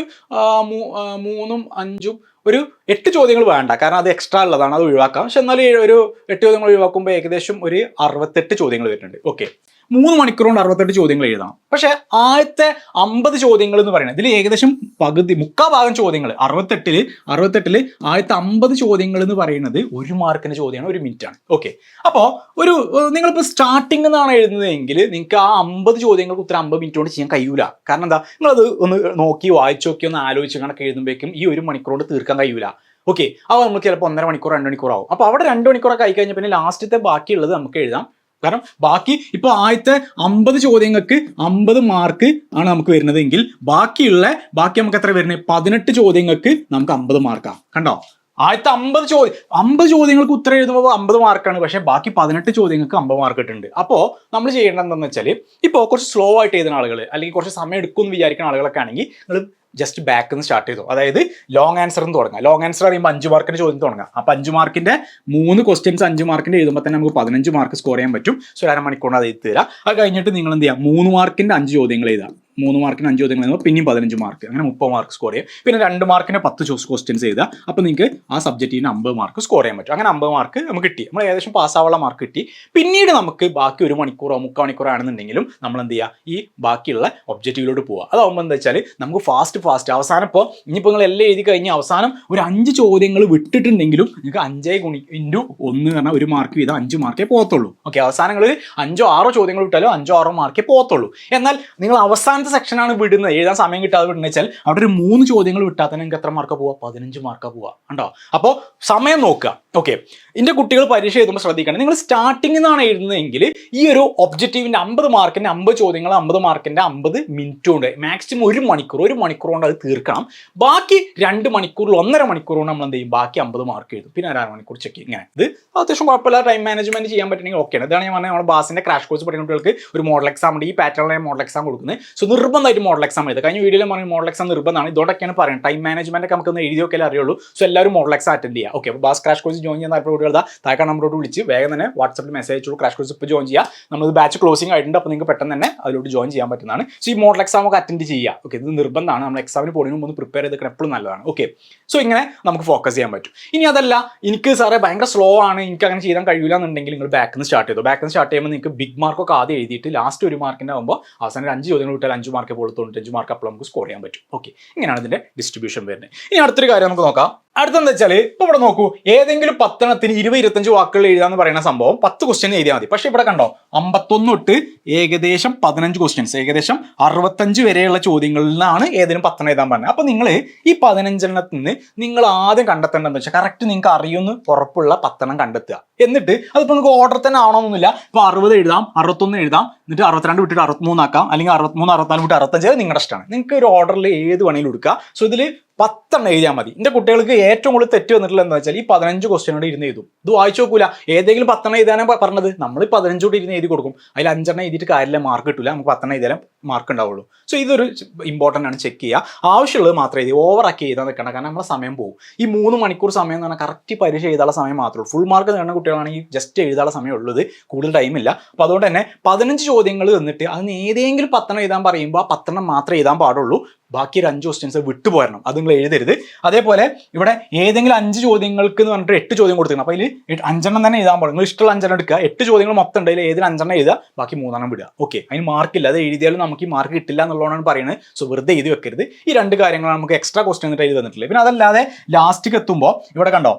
മൂന്നും അഞ്ചും ഒരു എട്ട് ചോദ്യങ്ങൾ വേണ്ട. കാരണം അത് എക്സ്ട്രാ ഉള്ളതാണ് അത് ഒഴിവാക്കാം. പക്ഷെ എന്നാലും ഒരു എട്ട് ചോദ്യങ്ങൾ ഒഴിവാക്കുമ്പോൾ ഏകദേശം ഒരു അറുപത്തെട്ട് ചോദ്യങ്ങൾ വരുന്നുണ്ട്. ഓക്കെ മൂന്ന് മണിക്കൂർ കൊണ്ട് അറുപത്തെട്ട് ചോദ്യങ്ങൾ എഴുതണം. പക്ഷേ ആദ്യത്തെ അമ്പത് ചോദ്യങ്ങൾ എന്ന് പറയുന്നത് ഇതിൽ ഏകദേശം പകുതി മുക്കാ ഭാഗം ചോദ്യങ്ങൾ അറുപത്തെട്ടിൽ അറുപത്തെട്ടിൽ ആദ്യത്തെ അമ്പത് ചോദ്യങ്ങൾ എന്ന് പറയുന്നത് ഒരു മാർക്കിന്റെ ചോദ്യമാണ് ഒരു മിനിറ്റ് ആണ്. ഓക്കെ അപ്പോൾ ഒരു നിങ്ങളിപ്പോൾ സ്റ്റാർട്ടിംഗ് എന്നാണ് എഴുതുന്നതെങ്കിൽ നിങ്ങൾക്ക് ആ അമ്പത് ചോദ്യങ്ങൾക്ക് ഉത്തരം അമ്പത് മിനിറ്റ് കൊണ്ട് ചെയ്യാൻ കഴിയൂല. കാരണം എന്താ? നിങ്ങളത് ഒന്ന് നോക്കി വായിച്ചു നോക്കി ഒന്ന് ആലോചിച്ച് കണക്ക് എഴുതുമ്പോഴേക്കും ഈ ഒരു മണിക്കൂർ കൊണ്ട് തീർക്കാൻ കഴിയൂല. ഓക്കെ അപ്പോൾ നമുക്ക് ചിലപ്പോൾ ഒന്നര മണിക്കൂർ രണ്ട് മണിക്കൂർ ആവും. അപ്പോൾ അവിടെ രണ്ട് മണിക്കൂറൊക്കെ ആയി കഴിഞ്ഞാൽ പിന്നെ ലാസ്റ്റത്തെ ബാക്കിയുള്ളത് നമുക്ക് എഴുതാം. കാരണം ബാക്കി ഇപ്പോൾ ആദ്യത്തെ അമ്പത് ചോദ്യങ്ങൾക്ക് അമ്പത് മാർക്ക് ആണ് നമുക്ക് വരുന്നതെങ്കിൽ ബാക്കിയുള്ള ബാക്കി നമുക്ക് എത്ര വരുന്നത് പതിനെട്ട് ചോദ്യങ്ങൾക്ക് നമുക്ക് അമ്പത് മാർക്കാണ് കണ്ടോ? ആദ്യത്തെ അമ്പത് ചോദ്യം അമ്പത് ചോദ്യങ്ങൾക്ക് ഉത്തരം എഴുതുമ്പോൾ അമ്പത് മാർക്കാണ് പക്ഷേ ബാക്കി പതിനെട്ട് ചോദ്യങ്ങൾക്ക് അമ്പത് മാർക്ക് ഇട്ടുണ്ട്. അപ്പോൾ നമ്മൾ ചെയ്യേണ്ടത് എന്താണെന്ന് വെച്ചാൽ ഇപ്പോൾ കുറച്ച് സ്ലോ ആയിട്ട് എഴുതുന്ന ആളുകൾ അല്ലെങ്കിൽ കുറച്ച് സമയം എടുക്കും എന്ന് വിചാരിക്കുന്ന ആളുകളൊക്കെ ആണെങ്കിൽ നിങ്ങൾ ജസ്റ്റ് ബാക്ക് നിന്ന് സ്റ്റാർട്ട് ചെയ്തു. അതായത് ലോങ് ആൻസർ എന്ന് തുടങ്ങാം. ലോങ് ആൻസർ പറയുമ്പോൾ അഞ്ച് മാർക്കിന്റെ ചോദ്യം തുടങ്ങാം. അപ്പോൾ അഞ്ച് മാർക്കിന്റെ മൂന്ന് ക്വസ്റ്റ്യൻസ് അഞ്ച് മാർക്കിന്റെ എഴുതുമ്പോൾ തന്നെ നമുക്ക് പതിനഞ്ച് മാർക്ക് സ്കോർ ചെയ്യാൻ പറ്റും. സോ അര അരമണിക്കൂറിന് അത് എഴുതി തരാം. അത് കഴിഞ്ഞിട്ട് നിങ്ങൾ എന്ത് ചെയ്യാം? മൂന്ന് മാർക്കിന്റെ അഞ്ച് ചോദ്യങ്ങൾ എഴുതാം. മൂന്ന് മാർക്കിന് അഞ്ച് ചോദ്യങ്ങൾ എഴുതുമ്പോൾ പിന്നെയും പതിനഞ്ച് മാർക്ക്. അങ്ങനെ മുപ്പത് മാർക്ക് സ്കോർ ചെയ്യാം. പിന്നെ രണ്ട് മാർക്കിന് പത്ത് ചോസ് ക്വസ്റ്റ്യൻസ് ചെയ്താൽ അപ്പോൾ നിങ്ങൾക്ക് ആ സബ്ജക്റ്റിന് അമ്പത് മാർക്ക് സ്കോർ ചെയ്യാൻ പറ്റും. അങ്ങനെ അമ്പത് മാർക്ക് നമുക്ക് കിട്ടി. നമ്മൾ ഏകദേശം പാസ്സാവുള്ള മാർക്ക് കിട്ടി. പിന്നീട് നമുക്ക് ബാക്കി ഒരു മണിക്കൂറോ മുക്കാൽ മണിക്കൂറോ ആണെന്നുണ്ടെങ്കിലും നമ്മൾ എന്ത് ചെയ്യുക? ഈ ബാക്കിയുള്ള ഒബ്ജക്റ്റീവിലോട്ട് പോവുക. അതാവുമ്പോൾ എന്താ വെച്ചാൽ നമുക്ക് ഫാസ്റ്റ് ഫാസ്റ്റ് അവസാനം ഇപ്പോൾ ഇനിയിപ്പോൾ നിങ്ങൾ എല്ലാം എഴുതി കഴിഞ്ഞ് അവസാനം ഒരു അഞ്ച് ചോദ്യങ്ങൾ വിട്ടിട്ടുണ്ടെങ്കിലും നിങ്ങൾക്ക് അഞ്ചേ ഗുണി ഇന്റു ഒന്ന് പറഞ്ഞാൽ ഒരു മാർക്ക് വീതം അഞ്ച് മാർക്കേ പോകത്തുള്ളൂ. ഓക്കെ അവസാനങ്ങൾ അഞ്ചോ ആറോ ചോദ്യങ്ങൾ വിട്ടാലോ അഞ്ചോ ആറോ മാർക്കേ പോകത്തുള്ളൂ. എന്നാൽ നിങ്ങൾ അവസാനത്തെ സെക്ഷനാണ് വിടുന്നത്. എഴുതാൻ സമയം കിട്ടാതെ വിടുന്നത് വെച്ചാൽ അവിടെ ഒരു മൂന്ന് ചോദ്യങ്ങൾ വിട്ടാൽ തന്നെ നിങ്ങൾക്ക് എത്ര മാർക്ക് പോവാ? പതിനഞ്ച് മാർക്ക് പോവാ. ഉണ്ടോ അപ്പോൾ സമയം നോക്കുക. ഓക്കെ എന്റെ കുട്ടികൾ പരീക്ഷ എഴുതുമ്പോൾ ശ്രദ്ധിക്കണം. നിങ്ങൾ സ്റ്റാർട്ടിംഗ് നിന്നാണ് എഴുതുന്നതെങ്കിൽ ഈ ഒരു ഒബ്ജക്റ്റീവിന്റെ അമ്പത് മാർക്കിന്റെ അമ്പത് ചോദ്യങ്ങൾ അമ്പത് മാർക്കിന്റെ അമ്പത് മിനിറ്റ് കൊണ്ട് മാക്സിമം ഒരു മണിക്കൂർ ഒരു മണിക്കൂർ കൊണ്ട് അത് തീർക്കണം. ബാക്കി രണ്ട് മണിക്കൂറിൽ ഒന്നര മണിക്കൂർ കൊണ്ട് നമ്മൾ എന്ത് ചെയ്യും? ബാക്കി അമ്പത് മാർക്ക് എഴുതും. പിന്നെ ഒരു അരമണിക്കൂർ ചെക്ക് ചെയ്യും. ഇങ്ങനെ. ഇത് അത്യാവശ്യം കുഴപ്പമില്ല ടൈം മാനേജ്മെന്റ് ചെയ്യാൻ പറ്റുമെങ്കിൽ ഓക്കെയാണ് ഇതാണ് ഞാൻ പറഞ്ഞത് നമ്മുടെ ബാസിന്റെ ക്രാഷ് കോഴ്സ് പഠിക്കുന്ന കുട്ടികൾക്ക് ഒരു മോഡൽ എക്സാം ഉണ്ട്. ഈ പാറ്റേണിലെ മോഡൽ എക്സാം കൊടുക്കുന്നത്. സോ നിർബന്ധമായിട്ട് മോഡൽ എക്സാം എഴുതുക കഴിഞ്ഞ വീഡിയോയിൽ പറഞ്ഞ മോഡൽ എക്സാം നിർബന്ധമാണ്. ഇതോടൊക്കെയാണ് പറയുന്നത് ടൈം മാനേജ്മെന്റ് നമുക്ക് ഒന്ന് എഴുതി നോക്കിയാലേ അറിയുള്ളൂ. സോ എല്ലാവരും മോഡൽ എക്സാം അറ്റൻഡ് ചെയ്യുക. ഓക്കെ അപ്പോൾ ബാസ് ക്രാഷ് കോഴ്സ് ജോയിൻ ചെയ്യുന്ന താല്പര്യം കുട്ടികൾ താഴെ നമ്മളോട് വിളിച്ച് വേഗം തന്നെ വാട്സപ്പിൽ മെസ്സേജ് അയച്ചോളൂ. ക്രാഷ് കോഴ്സ് ഇപ്പോൾ ജോയിൻ ചെയ്യുക. നമ്മൾ ബാച്ച് ക്ലോസിംഗ് ആയിട്ടുണ്ട്. അപ്പോൾ നിങ്ങൾക്ക് പെട്ടെന്ന് തന്നെ അതിലോട്ട് ജോയിൻ ചെയ്യാൻ പറ്റുന്നതാണ്. സോ ഈ മോഡൽ എക്സാം ഒക്കെ അറ്റൻഡ് ചെയ്യുക. ഓക്കെ ഇത് നിർബന്ധമാണ്. നമ്മൾ എക്സാമിന് പോയി മുമ്പ് പ്രിപ്പയർ ചെയ്ത് എപ്പോഴും നല്ലതാണ്. ഓക്കെ സോ ഇങ്ങനെ നമുക്ക് ഫോക്കസ് ചെയ്യാൻ പറ്റും. ഇനി അതല്ല എനിക്ക് സാറേ ഭയങ്കര സ്ലോ ആണ്. എനിക്ക് അങ്ങനെ ചെയ്യാൻ കഴിയില്ല എന്നുണ്ടെങ്കിൽ നിങ്ങൾ ബാക്കിൽ നിന്ന് സ്റ്റാർട്ട് ചെയ്തു. ബാക്കിൽ നിന്ന് സ്റ്റാർട്ട് ചെയ്യുമ്പോൾ നിങ്ങൾക്ക് ബിഗ് മാർക്കൊക്കെ ആദ്യം എഴുതിയിട്ട് ലാസ്റ്റ് ഒരു മാർക്കിന്റെ ആകുമ്പോൾ അവസാനം അഞ്ച് ചോദ്യങ്ങൾ വിട്ടാൽ അഞ്ച് മാർക്ക് പോലത്തോണ്ട് തൊണ്ണൂറ്റഞ്ച് മാർക്ക് അപ്പോൾ നമുക്ക് സ്കോർ ചെയ്യാൻ പറ്റും. ഓക്കെ ഇങ്ങനെയാണ് ഇതിന്റെ ഡിസ്ട്രിബ്യൂഷൻ വരുന്നത്. ഇനി അടുത്തൊരു കാര്യം നമുക്ക് നോക്കാം. അടുത്തെന്താ വെച്ചാൽ ഇപ്പൊ ഇവിടെ നോക്കൂ ഏതെങ്കിലും പത്തെണ്ണത്തിന് ഇരുപത് ഇരുപത്തഞ്ച് വാക്കുകൾ എഴുതാന്ന് പറയുന്ന സംഭവം പത്ത് ക്വസ്റ്റ്യൻ എഴുതിയാൽ മതി. പക്ഷെ ഇവിടെ കണ്ടോ അമ്പത്തൊന്ന് തൊട്ട് ഏകദേശം പതിനഞ്ച് ക്വസ്റ്റ്യൻസ് ഏകദേശം അറുപത്തഞ്ച് വരെയുള്ള ചോദ്യങ്ങളിൽ നിന്നാണ് ഏതെങ്കിലും പത്തെണ്ണം എഴുതാൻ പറഞ്ഞത്. അപ്പൊ നിങ്ങൾ ഈ പതിനഞ്ചെണ്ണത്തിൽ നിന്ന് നിങ്ങൾ ആദ്യം കണ്ടെത്തേണ്ടതെന്ന് വെച്ചാൽ കറക്റ്റ് നിങ്ങൾക്ക് അറിയുമെന്ന് ഉറപ്പുള്ള പത്തെണ്ണം കണ്ടെത്തുക. എന്നിട്ട് അതിപ്പോൾ നിങ്ങൾക്ക് ഓർഡർ തന്നെ ആവണമെന്നില്ല ഇപ്പൊ അറുപത് എഴുതാം അറുപത്തൊന്ന് എഴുതാം എന്നിട്ട് അറുപത്തിരണ്ട് വിട്ടിട്ട് അറുപത്തിമൂന്നാക്കാം അല്ലെങ്കിൽ അറുപത്തിമൂന്ന് അറുപത്തിനാല് വിട്ട് അറുപത്തഞ്ച് നിങ്ങളുടെ ഇഷ്ടമാണ്. നിങ്ങൾക്ക് ഒരു ഓർഡറിൽ ഏത് വേണമെങ്കിലും എടുക്കുക സോ ഇതിൽ പത്തെണ്ണം എഴുതിയാൽ മതി. എന്റെ കുട്ടികൾക്ക് ഏറ്റവും കൂടുതൽ തെറ്റ് വന്നിട്ടുള്ള എന്താ വെച്ചാൽ ഈ പതിനഞ്ച് ക്വസ്റ്റ്യനോട് ഇരുന്ന് എഴുതും. ഇത് വായിച്ചു നോക്കൂല. ഏതെങ്കിലും പത്തെണ്ണം എഴുതാനാണ് പറഞ്ഞത്. നമ്മൾ പതിനഞ്ചുകൂടി ഇരുന്ന് എഴുതി കൊടുക്കും. അതിൽ അഞ്ചെണ്ണം എഴുതിയിട്ട് കാര്യമില്ല മാർക്ക് കിട്ടില്ല നമുക്ക് പത്തെണ്ണം എഴുതിയാലും മാർക്ക് ഉണ്ടാവുള്ളൂ. സോ ഇതൊരു ഇമ്പോർട്ടന്റ് ആണ്. ചെക്ക് ചെയ്യുക. ആവശ്യമുള്ളത് മാത്രമേ എഴുതി. ഓവറാക്കി എഴുതാൻ നിൽക്കണം കാരണം നമ്മളെ സമയം പോകും. ഈ മൂന്ന് മണിക്കൂർ സമയം എന്ന് പറഞ്ഞാൽ കറക്റ്റ് പരീക്ഷ എഴുതാനുള്ള സമയം മാത്രമേ ഉള്ളൂ. ഫുൾ മാർക്ക് നേടുന്ന കുട്ടികളാണെങ്കിൽ ജസ്റ്റ് എഴുതാനുള്ള സമയം ഉള്ളത്. കൂടുതൽ ടൈമില്ല അപ്പോൾ അതുകൊണ്ട് തന്നെ പതിനഞ്ച് ചോദ്യങ്ങൾ തന്നിട്ട് അതിന് ഏതെങ്കിലും പത്തെണ്ണം എഴുതാൻ പറയുമ്പോൾ ആ പത്തെണ്ണം മാത്രമേ എഴുതാൻ പാടുള്ളൂ. ബാക്കി ഒരു അഞ്ച് ക്വസ്റ്റ്യൻസ് വിട്ടുപോരണം അത് നിങ്ങൾ എഴുതരുത്. അതേപോലെ ഇവിടെ ഏതെങ്കിലും അഞ്ച് ചോദ്യങ്ങൾക്ക് എന്ന് പറഞ്ഞിട്ട് എട്ട് ചോദ്യം കൊടുത്തിരുന്നു അപ്പോൾ ഇതിൽ അഞ്ചെണ്ണം തന്നെ എഴുതാൻ പാടും നിങ്ങൾ ഇഷ്ടമുള്ള അഞ്ചെണ്ണം എടുക്കുക. എട്ട് ചോദ്യങ്ങൾ മൊത്തം ഉണ്ട് അതിൽ ഏതിൽ അഞ്ചെണ്ണം എഴുതുക. ബാക്കി മൂന്നെണ്ണം വിടുക. ഓക്കെ അതിന് മാർക്കില്ല അത് എഴുതിയാലും നമുക്ക് ഈ മാർക്ക് കിട്ടില്ല എന്നുള്ളതാണ് പറയുന്നത്. സോ വെറുതെ എഴുതി വെക്കരുത്. ഈ രണ്ട് കാര്യങ്ങളാണ് നമുക്ക് എക്സ്ട്രാ ക്വസ്റ്റ്യൻ എന്നിട്ട് എഴുതി തന്നിട്ടില്ല പിന്നെ അതല്ലാതെ ലാസ്റ്റിക്ക് എത്തുമ്പോൾ ഇവിടെ കണ്ടോ?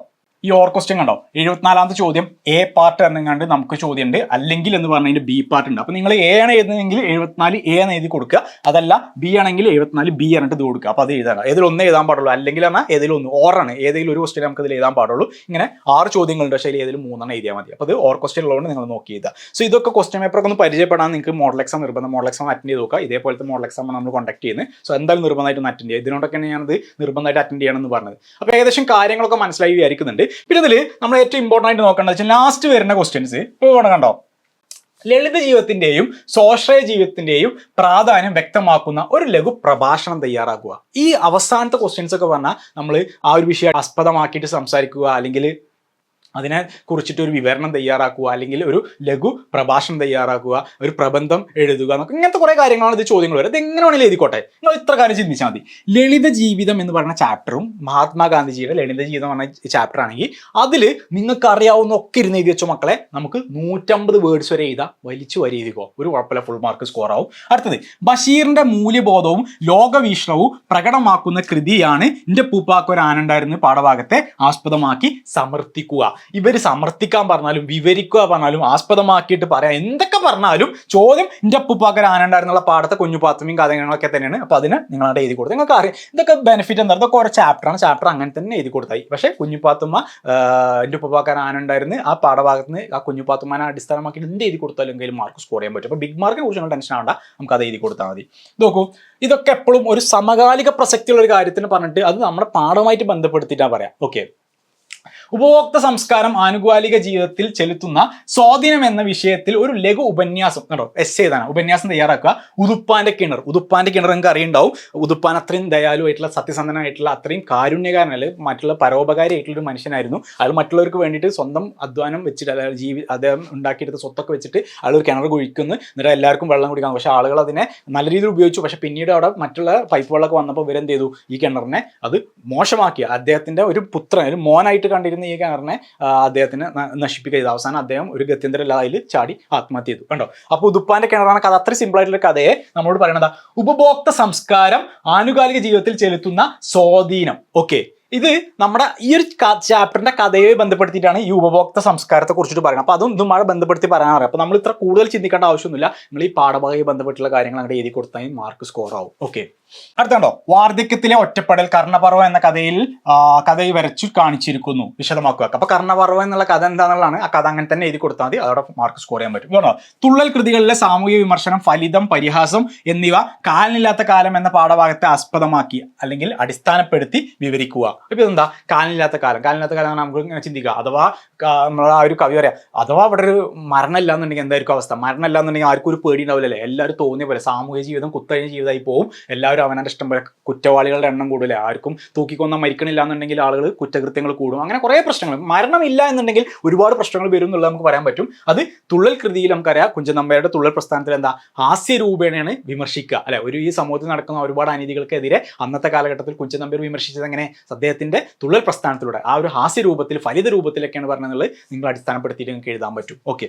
ഈ ഓർ ക്വസ്റ്റ്യൻ കണ്ടോ? എഴുപത്തിനാലാമത്തെ ചോദ്യം എ പാർട്ട് എന്നെങ്ങാണ്ട് നമുക്ക് ചോദ്യം ഉണ്ട് അല്ലെങ്കിൽ എന്ന് പറഞ്ഞതിന്റെ ബി പാർട്ട് ഉണ്ട്. അപ്പൊ നിങ്ങൾ എ ആണ് എഴുതുന്നതെങ്കിൽ എഴുപത്തിനാല് എ എന്ന് എഴുതി കൊടുക്കുക. അതല്ല ബി ആണെങ്കിൽ എഴുപത്തിനാല് ബി ആയിട്ട് ഇത് കൊടുക്കുക. അപ്പൊ അത് എഴുതണം ഏതിൽ ഒന്ന് എഴുതാൻ പാടുള്ളൂ. അല്ലെങ്കിൽ എന്നാൽ ഒന്ന് ഓറാണ് ഏതെങ്കിലും ഒരു ക്വസ്റ്റ്യൻ നമുക്ക് ഇതിൽ എഴുതാൻ പാടുള്ളൂ. ഇങ്ങനെ ആറ് ചോദ്യങ്ങളുണ്ട്. പക്ഷേ ഏതെങ്കിലും മൂന്നെണ്ണം എഴുതിയാൽ മതി. അപ്പോൾ അത് ഓർ ക്വസ്റ്റ്യൻ ഉള്ളതുകൊണ്ട് നിങ്ങൾ നോക്കി എഴുതുക. സോ ഇതൊക്കെ ക്വസ്റ്റ്യൻ പേപ്പർ ഒന്ന് പരിചയപ്പെടാൻ നിങ്ങൾക്ക് മോഡൽ എക്സാം നിർബന്ധം മോഡൽ എക്സാം അറ്റൻഡ് ചെയ്ത് നോക്കുക. ഇതേപോലത്തെ മോഡൽ എക്സാം നമ്മൾ കോൺടാക്ട് ചെയ്യുന്നത്. സോ എന്തായാലും നിർബന്ധമായിട്ട് ഒന്ന് അറ്റൻഡ് ചെയ്യുക. ഇതിനോടൊക്കെ ഞാനത് നിർബന്ധമായിട്ട് അറ്റൻഡ് ചെയ്യണം എന്ന് പറഞ്ഞത്. അപ്പോൾ ഏകദേശം കാര്യങ്ങളൊക്കെ മനസ്സിലായി വിചാരിക്കുന്നുണ്ട്. പിന്നെ ഇതിൽ നമ്മൾ ഏറ്റവും ഇമ്പോർട്ടന്റ് ആയിട്ട് നോക്കേണ്ടത് വെച്ചാൽ ലാസ്റ്റ് വരുന്ന ക്വസ്റ്റ്യൻസ് ഇപ്പോൾ കണ്ടോ? ലളിത ജീവിതത്തിന്റെയും സ്വാശ്രയ ജീവിതത്തിന്റെയും പ്രാധാന്യം വ്യക്തമാക്കുന്ന ഒരു ലഘു പ്രഭാഷണം തയ്യാറാക്കുക. ഈ അവസാനത്തെ ക്വസ്റ്റ്യൻസ് ഒക്കെ പറഞ്ഞാൽ നമ്മൾ ആ ഒരു വിഷയം ആസ്പദമാക്കിയിട്ട് സംസാരിക്കുക അല്ലെങ്കിൽ അതിനെ കുറിച്ചിട്ട് ഒരു വിവരണം തയ്യാറാക്കുക അല്ലെങ്കിൽ ഒരു ലഘു പ്രഭാഷണം തയ്യാറാക്കുക ഒരു പ്രബന്ധം എഴുതുക എന്നൊക്കെ ഇങ്ങനത്തെ കുറേ കാര്യങ്ങളാണ് ഇത് ചോദ്യങ്ങൾ വരുന്നത്. എങ്ങനെ വേണമെങ്കിലും എഴുതിക്കോട്ടെ. നിങ്ങൾ ഇത്ര കാര്യം ചിന്തിച്ചാൽ മതി. ലളിത ജീവിതം എന്ന് പറഞ്ഞ ചാപ്റ്ററും മഹാത്മാഗാന്ധിജിയുടെ ലളിത ജീവിതം പറഞ്ഞ ചാപ്റ്റർ ആണെങ്കിൽ അതിൽ നിങ്ങൾക്ക് അറിയാവുന്ന ഒക്കെ ഇരുന്ന് എഴുതി വെച്ച മക്കളെ. നമുക്ക് നൂറ്റമ്പത് വേർഡ്സ് വരെ എഴുതാം. വലിച്ചു വരെ എഴുതിക്കോ. ഒരു കുഴപ്പമില്ല ഫുൾ മാർക്ക് സ്കോർ ആവും. അടുത്തത് ബഷീറിന്റെ മൂല്യബോധവും ലോകവീക്ഷണവും പ്രകടമാക്കുന്ന കൃതിയാണ് എന്റെ പൂപ്പാക്ക് ഒരു ആനണ്ടായിരുന്നു പാഠഭാഗത്തെ ആസ്പദമാക്കി സമർത്ഥിക്കുക. ഇവർ സമർത്ഥിക്കാൻ പറഞ്ഞാലും വിവരിക്കുക പറഞ്ഞാലും ആസ്പദമാക്കിയിട്ട് പറയാം എന്തൊക്കെ പറഞ്ഞാലും ചോദ്യം എന്റെ അപ്പുപ്പാക്കർ ആനണ്ടായിരുന്നുള്ള പാടത്തെ കുഞ്ഞുപാത്രയും കഥകളൊക്കെ തന്നെയാണ്. അപ്പോൾ അതിന് നിങ്ങളവിടെ എഴുതി കൊടുത്തു നിങ്ങൾക്ക് അറിയാം. ഇതൊക്കെ ബെനിഫിറ്റ് എന്താ? ഇതൊക്കെ ഓരോ ചാപ്റ്ററാണ് ചാപ്റ്റർ അങ്ങനെ തന്നെ എഴുതി കൊടുത്തായി. പക്ഷേ കുഞ്ഞുപാത്തുമ്മ എന്റെ ഉപ്പപ്പാക്കർ ആനണ്ടായിരുന്നു ആ പാഠഭാഗത്ത് നിന്ന് ആ കുഞ്ഞുപാത്തുമ്മനെ അടിസ്ഥാനമാക്കി എന്ത് എഴുതി കൊടുത്താലും എങ്കിലും മാർക്ക് സ്കോർ ചെയ്യാൻ പറ്റും. അപ്പോൾ ബിഗ് മാർക്കിനെ കുറിച്ച് ടെൻഷൻ ആവണ്ട. നമുക്ക് അത് എഴുതി കൊടുത്താൽ മതി. നോക്കൂ ഇതൊക്കെ എപ്പോഴും ഒരു സമകാലിക പ്രസക്തിയുള്ള ഒരു കാര്യത്തിന് പറഞ്ഞിട്ട് അത് നമ്മുടെ പാഠമായിട്ട് ബന്ധപ്പെടുത്തിയിട്ടാണ് പറയാം. ഓക്കെ ഉപഭോക്തൃ സംസ്കാരം ആനുകാലിക ജീവിതത്തിൽ ചെലുത്തുന്ന സ്വാധീനം എന്ന വിഷയത്തിൽ ഒരു ലഘു ഉപന്യാസം കണ്ടോ? എസ് ചെയ്താണ് ഉപന്യാസം തയ്യാറാക്കുക. ഉതുപ്പാന്റെ കിണർ. ഉതുപ്പാന്റെ കിണർ നിങ്ങൾക്ക് അറിയുണ്ടാവും. ഉതുപ്പാൻ അത്രയും ദയാലുവായിട്ടുള്ള സത്യസന്ധനായിട്ടുള്ള അത്രയും കാരുണ്യകാരനല്ല മറ്റുള്ള പരോപകാരിയായിട്ടുള്ള ഒരു മനുഷ്യനായിരുന്നു. അയാൾ മറ്റുള്ളവർക്ക് വേണ്ടിയിട്ട് സ്വന്തം അധ്വാനം വെച്ചിട്ട് അതായത് ജീവി അദ്ദേഹം ഉണ്ടാക്കിയെടുത്ത സ്വത്തൊക്കെ വെച്ചിട്ട് അയാൾ ഒരു കിണർ കുഴിക്കുന്നു. എന്നിട്ട് എല്ലാവർക്കും വെള്ളം കുടിക്കാം പക്ഷേ ആളുകൾ അതിനെ നല്ല രീതിയിൽ ഉപയോഗിച്ചു. പക്ഷേ പിന്നീട് അവിടെ മറ്റുള്ള പൈപ്പ് വെള്ളമൊക്കെ വന്നപ്പോൾ ഇവരെന്ത് ചെയ്തു? ഈ കിണറിനെ അത് മോശമാക്കി. അദ്ദേഹത്തിന്റെ ഒരു പുത്രൻ ഒരു മോനായിട്ട് കണ്ടിരുന്ന ഈ കിണറിനെ അദ്ദേഹത്തിന് നശിപ്പിക്കുക. അവസാനം അദ്ദേഹം ഒരു ഗത്യന്തര ലായിൽ ചാടി ആത്മഹത്യ ചെയ്തു. കണ്ടോ? അപ്പോൾ ഉതുപ്പാന്റെ കിണറാണ് കഥ. അത്ര സിമ്പിൾ ആയിട്ടുള്ള കഥയെ നമ്മളോട് പറയണത്. ഉപഭോക്ത സംസ്കാരം ആനുകാലിക ജീവിതത്തിൽ ചെലുത്തുന്ന സ്വാധീനം. ഓക്കെ. ഇത് നമ്മുടെ ഈ ഒരു ചാപ്റ്ററിന്റെ കഥയെ ബന്ധപ്പെടുത്തിയിട്ടാണ് ഈ ഉപഭോക്തൃ സംസ്കാരത്തെ കുറിച്ചിട്ട് പറയുന്നത് അപ്പോൾ അതും ഇതുമായി ബന്ധപ്പെടുത്തി പറയാൻ അറിയാം അപ്പോൾ നമ്മൾ ഇത്ര കൂടുതൽ ചിന്തിക്കേണ്ട ആവശ്യമൊന്നുമില്ല. നിങ്ങൾ ഈ പാഠഭാഗമായി ബന്ധപ്പെട്ടുള്ള കാര്യങ്ങൾ അങ്ങോട്ട് എഴുതി കൊടുത്താൽ മാർക്ക് സ്കോർ ആവും. ഓക്കെ. അടുത്തുണ്ടോ? വാർദ്ധക്യത്തിലെ ഒറ്റപ്പെടൽ കർണപർവം എന്ന കഥയിൽ കഥയിൽ വരച്ചു കാണിച്ചിരിക്കുന്നു. വിശദമാക്കുക. അപ്പൊ കർണപർവം എന്നുള്ള കഥ എന്താണെന്നുള്ളതാണ് ആ കഥ അങ്ങനെ തന്നെ എഴുതി കൊടുത്താൽ മതി. അതോടെ മാർക്ക് സ്കോർ ചെയ്യാൻ പറ്റും. കേട്ടോ തുള്ളൽ കൃതികളിലെ സാമൂഹിക വിമർശനം ഫലിതം പരിഹാസം എന്നിവ കാലിനില്ലാത്ത കാലം എന്ന പാഠഭാഗത്തെ ആസ്പദമാക്കി അല്ലെങ്കിൽ അടിസ്ഥാനപ്പെടുത്തി വിവരിക്കുക. ഇപ്പൊ ഇതെന്താ? കാലിനില്ലാത്ത കാലം. കാലിനില്ലാത്ത കാലം നമുക്ക് ഇങ്ങനെ ചിന്തിക്കുക അഥവാ നമ്മളെ ആ ഒരു കവി പറയാം അഥവാ അവിടെ ഒരു മരണം ഇല്ല എന്നുണ്ടെങ്കിൽ എന്തായിരിക്കും അവസ്ഥ? മരണമില്ല എന്നുണ്ടെങ്കിൽ ആർക്കും ഒരു പേടി ഉണ്ടാവില്ലല്ലേ? എല്ലാവരും തോന്നിയ പോലെ സാമൂഹിക ജീവിതം കുത്തഴിഞ്ഞ ജീവിതമായി പോകും എല്ലാവരും അവനവന്റെ ഇഷ്ടം പോലെ കുറ്റവാളികളുടെ എണ്ണം കൂടുതലേ ആർക്കും തൂക്കിക്കൊന്ന മരിക്കണില്ല എന്നുണ്ടെങ്കിൽ ആളുകൾ കുറ്റകൃത്യങ്ങൾ കൂടും. അങ്ങനെ കുറേ പ്രശ്നങ്ങൾ. മരണമില്ല എന്നുണ്ടെങ്കിൽ ഒരുപാട് പ്രശ്നങ്ങൾ വരും എന്നുള്ളത് നമുക്ക് പറയാൻ പറ്റും. അത് തുള്ളൽ കൃതിയിൽ നമുക്കറിയാം. കുഞ്ചനമ്പയുടെ തുള്ളൽ പ്രസ്ഥാനത്തിൽ എന്താ? ഹാസ്യരൂപേണയാണ് വിമർശിക്കുക. അല്ലെ? ഒരു ഈ സമൂഹത്തിൽ നടക്കുന്ന ഒരുപാട് അനീതികൾക്കെതിരെ അന്നത്തെ കാലഘട്ടത്തിൽ കുഞ്ചൻ നമ്പ്യാർ വിമർശിച്ചത് എങ്ങനെ? അദ്ദേഹത്തിന്റെ തുള്ളൽ പ്രസ്ഥാനത്തിലൂടെ. ആ ഒരു ഹാസ്യരൂപത്തിൽ ഫലിത രൂപത്തിലൊക്കെയാണ് പറഞ്ഞത് നിങ്ങൾ അടിസ്ഥാനപ്പെടുത്തിയിട്ട് നിങ്ങൾക്ക് എഴുതാൻ പറ്റും. ഓക്കെ.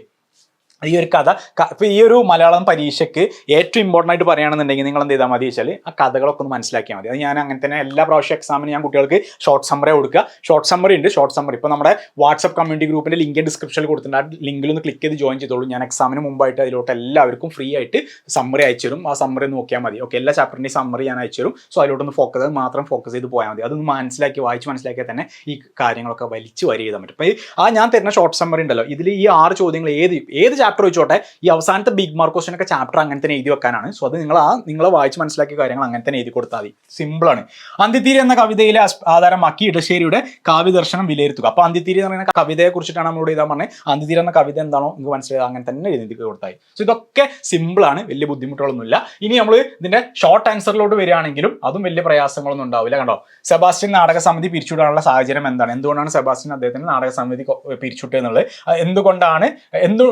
ഈ ഒരു കഥ ഇപ്പം ഈ ഒരു മലയാളം പരീക്ഷയ്ക്ക് ഏറ്റവും ഇമ്പോർട്ടന്റ് ആയിട്ട് പറയുകയാണെന്നുണ്ടെങ്കിൽ നിങ്ങൾ എന്ത് ചെയ്താൽ മതി വെച്ചാൽ ആ കഥകളൊക്കെ ഒന്ന് മനസ്സിലാക്കിയാൽ മതി. അത് ഞാൻ അങ്ങനെ തന്നെ എല്ലാ പ്രാവശ്യം എക്സാമിന് ഞാൻ കുട്ടികൾക്ക് ഷോർട്ട് സമ്മറി കൊടുക്കുക. ഷോർട്ട് സമ്മറി ഉണ്ട് ഷോർട്ട് സമ്മറി ഇപ്പോൾ നമ്മുടെ വാട്സ്ആപ്പ് കമ്മ്യൂണിറ്റി ഗ്രൂപ്പിന്റെ ലിങ്ക് ഡിസ്ക്രിപ്ഷനിൽ കൊടുത്തിട്ടുണ്ട്. ആ ലിങ്കിൽ ഒന്ന് ക്ലിക്ക് ചെയ്ത് ജോയിൻ ചെയ്തോളൂ. ഞാൻ എക്സാമിന് മുമ്പായിട്ട് അതിലോട്ട് എല്ലാവർക്കും ഫ്രീ ആയിട്ട് സമ്മറി അയച്ചു തരും. ആ സമ്മറി നോക്കിയാൽ മതി. ഓക്കെ എല്ലാ ചാപ്റ്ററിന്റെയും സമ്മറി ഞാൻ അയച്ചു തരും. സോ അതിലോട്ടൊന്ന് ഫോക്കസ് മാത്രം ഫോക്കസ് ചെയ്ത് പോയാൽ മതി. അതൊന്ന് മനസ്സിലാക്കി വായിച്ച് മനസ്സിലാക്കിയാൽ തന്നെ ഈ കാര്യങ്ങളൊക്കെ വലിച്ചു വരി ചെയ്താൽ പറ്റും അപ്പോൾ ആ ഞാൻ തരുന്ന ഷോർട്ട് സമ്മറി ഉണ്ടല്ലോ. ഇതിൽ ഈ ആറ് ചോദ്യങ്ങൾ ഏത് ഏത് ചാപ്റ്റർ വെച്ചോട്ടെ ഈ അവസാനത്തെ ബിഗ് മാർക്ക് ക്വസ്റ്റൻ ഒക്കെ ചാപ്റ്റർ അങ്ങനെ തന്നെ എഴുതി വെക്കാനാണ്. സോ അത് നിങ്ങൾ ആ നിങ്ങൾ വായിച്ച് മനസ്സിലാക്കിയ കാര്യങ്ങൾ അങ്ങനെ തന്നെ എഴുതി കൊടുത്താൽ മതി. സിമ്പിളാണ് അന്തിത്തിരി എന്ന കവിതയിലെ ആധാരം ആധാരമാക്കി ഇടശ്ശേരിയുടെ കാവ്യദർശനം വിലയിരുത്തുക. അപ്പോൾ അന്തിത്തിരി എന്ന് പറയുന്ന കവിതയെ കുറിച്ചിട്ടാണ് നമ്മൾ എഴുതാൻ പറഞ്ഞത് അന്തിത്തിരി എന്ന കവിത എന്താണോ നിങ്ങൾക്ക് മനസ്സിലായത് അങ്ങനെ തന്നെ എഴുതി കൊടുത്താൽ സോ ഇതൊക്കെ സിമ്പിളാണ് വലിയ ബുദ്ധിമുട്ടുകളൊന്നുമില്ല. ഇനി നമ്മൾ ഇതിന്റെ ഷോർട്ട് ആൻസറിലോട്ട് വരികയാണെങ്കിലും അതും വലിയ പ്രയാസങ്ങളൊന്നും ഉണ്ടാവില്ല. കണ്ടോ? സെബാസ്റ്റ്യൻ നാടക സമിതി പിരിച്ചുവിടാനുള്ള സാഹചര്യം എന്താണ്? എന്തുകൊണ്ടാണ് സെബാസ്റ്റ്യൻ അദ്ദേഹത്തിന് നാടക സമിതി പിരിച്ചുവിട്ടത് എന്നുള്ളത്? എന്തുകൊണ്ടാണ് എന്തു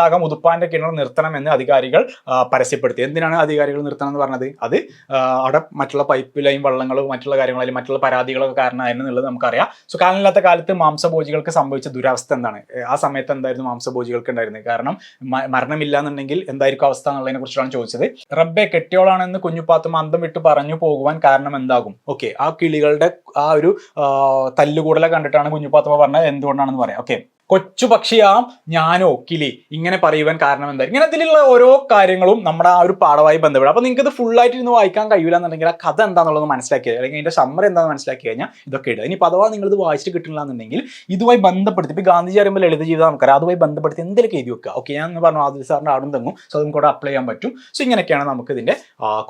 കൊണ്ടാകാം ഉതുപ്പാന്റെ കിണർ നിർത്തണം എന്ന് അധികാരികൾ പരസ്യപ്പെടുത്തി. എന്തിനാണ് അധികാരികൾ നിർത്തണം എന്ന് പറഞ്ഞത്? അത് അവിടെ മറ്റുള്ള പൈപ്പ് ലൈൻ വള്ളങ്ങളും മറ്റുള്ള കാര്യങ്ങളും മറ്റുള്ള പരാതികളൊക്കെ കാരണമായിരുന്നു എന്നുള്ളത് നമുക്കറിയാം. സോ കാലമില്ലാത്ത കാലത്ത് മാംസഭോജികൾക്ക് സംഭവിച്ച ദുരവസ്ഥ എന്താണ്? ആ സമയത്ത് എന്തായിരുന്നു മാംസഭോജികൾക്ക് ഉണ്ടായിരുന്നത്? കാരണം മരണമില്ല എന്നുണ്ടെങ്കിൽ എന്തായിരിക്കും അവസ്ഥ എന്നുള്ളതിനെ കുറിച്ചാണ് ചോദിച്ചത്. റബ്ബെ കെട്ടിയോളാണെന്ന് കുഞ്ഞുപാത്തും അന്തം വിട്ട് പറഞ്ഞു പോകുവാൻ കാരണം എന്താകും? ഓക്കെ ആ കിളികളുടെ ആ ഒരു തല്ലുകൂടലെ കണ്ടിട്ടാണ് കുഞ്ഞുപാത്തുമ്മ പറഞ്ഞത്. എന്തുകൊണ്ടാണെന്ന് പറയാം. ഓക്കെ. കൊച്ചു പക്ഷിയാം ഞാനോ കിളി. ഇങ്ങനെ പറയുവാൻ കാരണം എന്താ? ഇങ്ങനെ ഇതിലുള്ള ഓരോ കാര്യങ്ങളും നമ്മുടെ ആ ഒരു പാഠമായി ബന്ധപ്പെടും. അപ്പൊ നിങ്ങൾക്ക് ഇത് ഫുൾ ആയിട്ട് ഇരുന്ന് വായിക്കാൻ കഴിയില്ല എന്നുണ്ടെങ്കിൽ ആ കഥ എന്താണെന്നുള്ളത് മനസ്സിലാക്കിയത് അല്ലെങ്കിൽ അതിന്റെ സമ്മറി എന്താണെന്ന് മനസ്സിലാക്കി കഴിഞ്ഞാൽ ഇതൊക്കെ ഇടുക. ഇനി അഥവാ നിങ്ങൾ ഇത് വായിച്ചിട്ട് കിട്ടില്ല എന്നുണ്ടെങ്കിൽ ഇതുമായി ബന്ധപ്പെടുത്തി ഇപ്പൊ ഗാന്ധിജി അറിയുമ്പോൾ ലളിത ജീവിതം നമുക്കറിയാം. അതുമായി ബന്ധപ്പെടുത്തി എന്തെങ്കിലും എഴുതി വെക്കുക. ഓക്കെ ഞാൻ പറഞ്ഞു ആദിൽ സാറിന്റെ ആടും തെങ്ങും. സോ അതും കൂടെ അപ്ലൈ ചെയ്യാൻ പറ്റും. സോ ഇങ്ങനെയൊക്കെയാണ് നമുക്ക് ഇതിന്റെ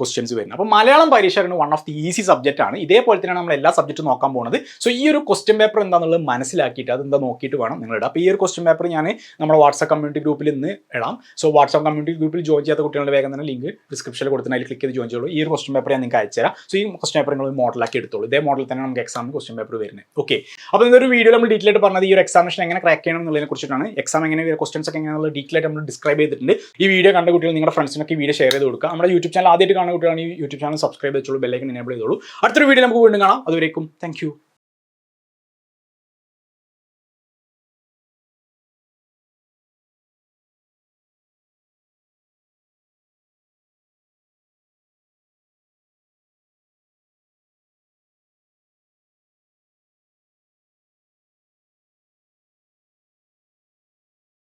ക്വസ്റ്റ്യൻസ് വരുന്നത്. അപ്പോൾ മലയാളം പരീക്ഷ one of the easy subject ആണ്. ഇതേപോലെ തന്നെയാണ് നമ്മൾ എല്ലാ സബ്ജക്റ്റും നോക്കാൻ പോകുന്നത്. സോ ഈ ഒരു ക്വസ്റ്റ്യൻ പേപ്പർ എന്താണെന്നുള്ളത് മനസ്സിലാക്കിയിട്ട് അതെന്താ നോക്കിയിട്ട് വേണം നിങ്ങൾ ഇടാം അപ്പോൾ ഈ ഒരു ക്വസ്റ്റ്യൻ പേപ്പർ ഞാൻ നമ്മുടെ വാട്സ്ആപ്പ് കമ്മ്യൂണിറ്റി ഗ്രൂപ്പിൽ ഇന്ന് ഇടാം. സോ വാട്സ്ആപ്പ് കമ്മ്യൂണിറ്റി ഗ്രൂപ്പിൽ ജോയിൻ ചെയ്യാത്ത കുട്ടികളുടെ വേഗം തന്നെ ലിങ്ക് ഡിസ്ക്രിപ്ഷനിൽ കൊടുത്തിന് അതിൽ ക്ലിക്ക് ചെയ്ത് ജോയിൻ ചെയ്യുള്ളൂ. ഈ ഒരു ക്വസ്റ്റ്യൻ പേപ്പർ ഞാൻ നിങ്ങൾക്ക് അയച്ചുതരാം സോ ഈ ക്വസ്റ്റ്യൻ പേപ്പർ നിങ്ങൾ മോഡലാക്കി എടുത്തോളൂ. ഇതേ മോഡൽ തന്നെ നമുക്ക് എക്സാമിന് ക്വസ്റ്റ്യൻ പേപ്പർ വരുന്നത്. ഓക്കെ അപ്പോൾ ഇതൊരു വീഡിയോ നമ്മൾ ഡീറ്റെയിൽ ആയിട്ട് പറഞ്ഞത് ഈ ഒരു എക്സാമിനേഷൻ എങ്ങനെ ക്രാക്ക് ചെയ്യണം എന്നുള്ളതിനെ കുറിച്ചിട്ടാണ്. എക്സാം എങ്ങനെ ക്വസ്റ്റൻസ് ഒക്കെ എങ്ങനെയുള്ള ഡീറ്റെയിൽ ആയിട്ട് നമ്മൾ ഡിസ്ക്രൈബ് ചെയ്തിട്ടുണ്ട്. ഈ വീഡിയോ കണ്ട കുട്ടികൾ നിങ്ങളുടെ ഫ്രണ്ട്സിനൊക്കെ വീഡിയോ ഷെയർ ചെയ്ത് കൊടുക്കുക. നമ്മുടെ യൂട്യൂബ് ചാനൽ ആദ്യമായിട്ട് കാണുന്ന കുട്ടികളാണ് ഈ യൂട്യൂബ് ചാനൽ സബ്സ്ക്രൈബ് ചെയ്തോളൂ ബെല്ലൈക്കൻ എനേബിൾ ചെയ്തോളൂ. അടുത്തൊരു വീഡിയോ നമുക്ക് വീണ്ടും കാണാം. അതുവരേക്കും താങ്ക്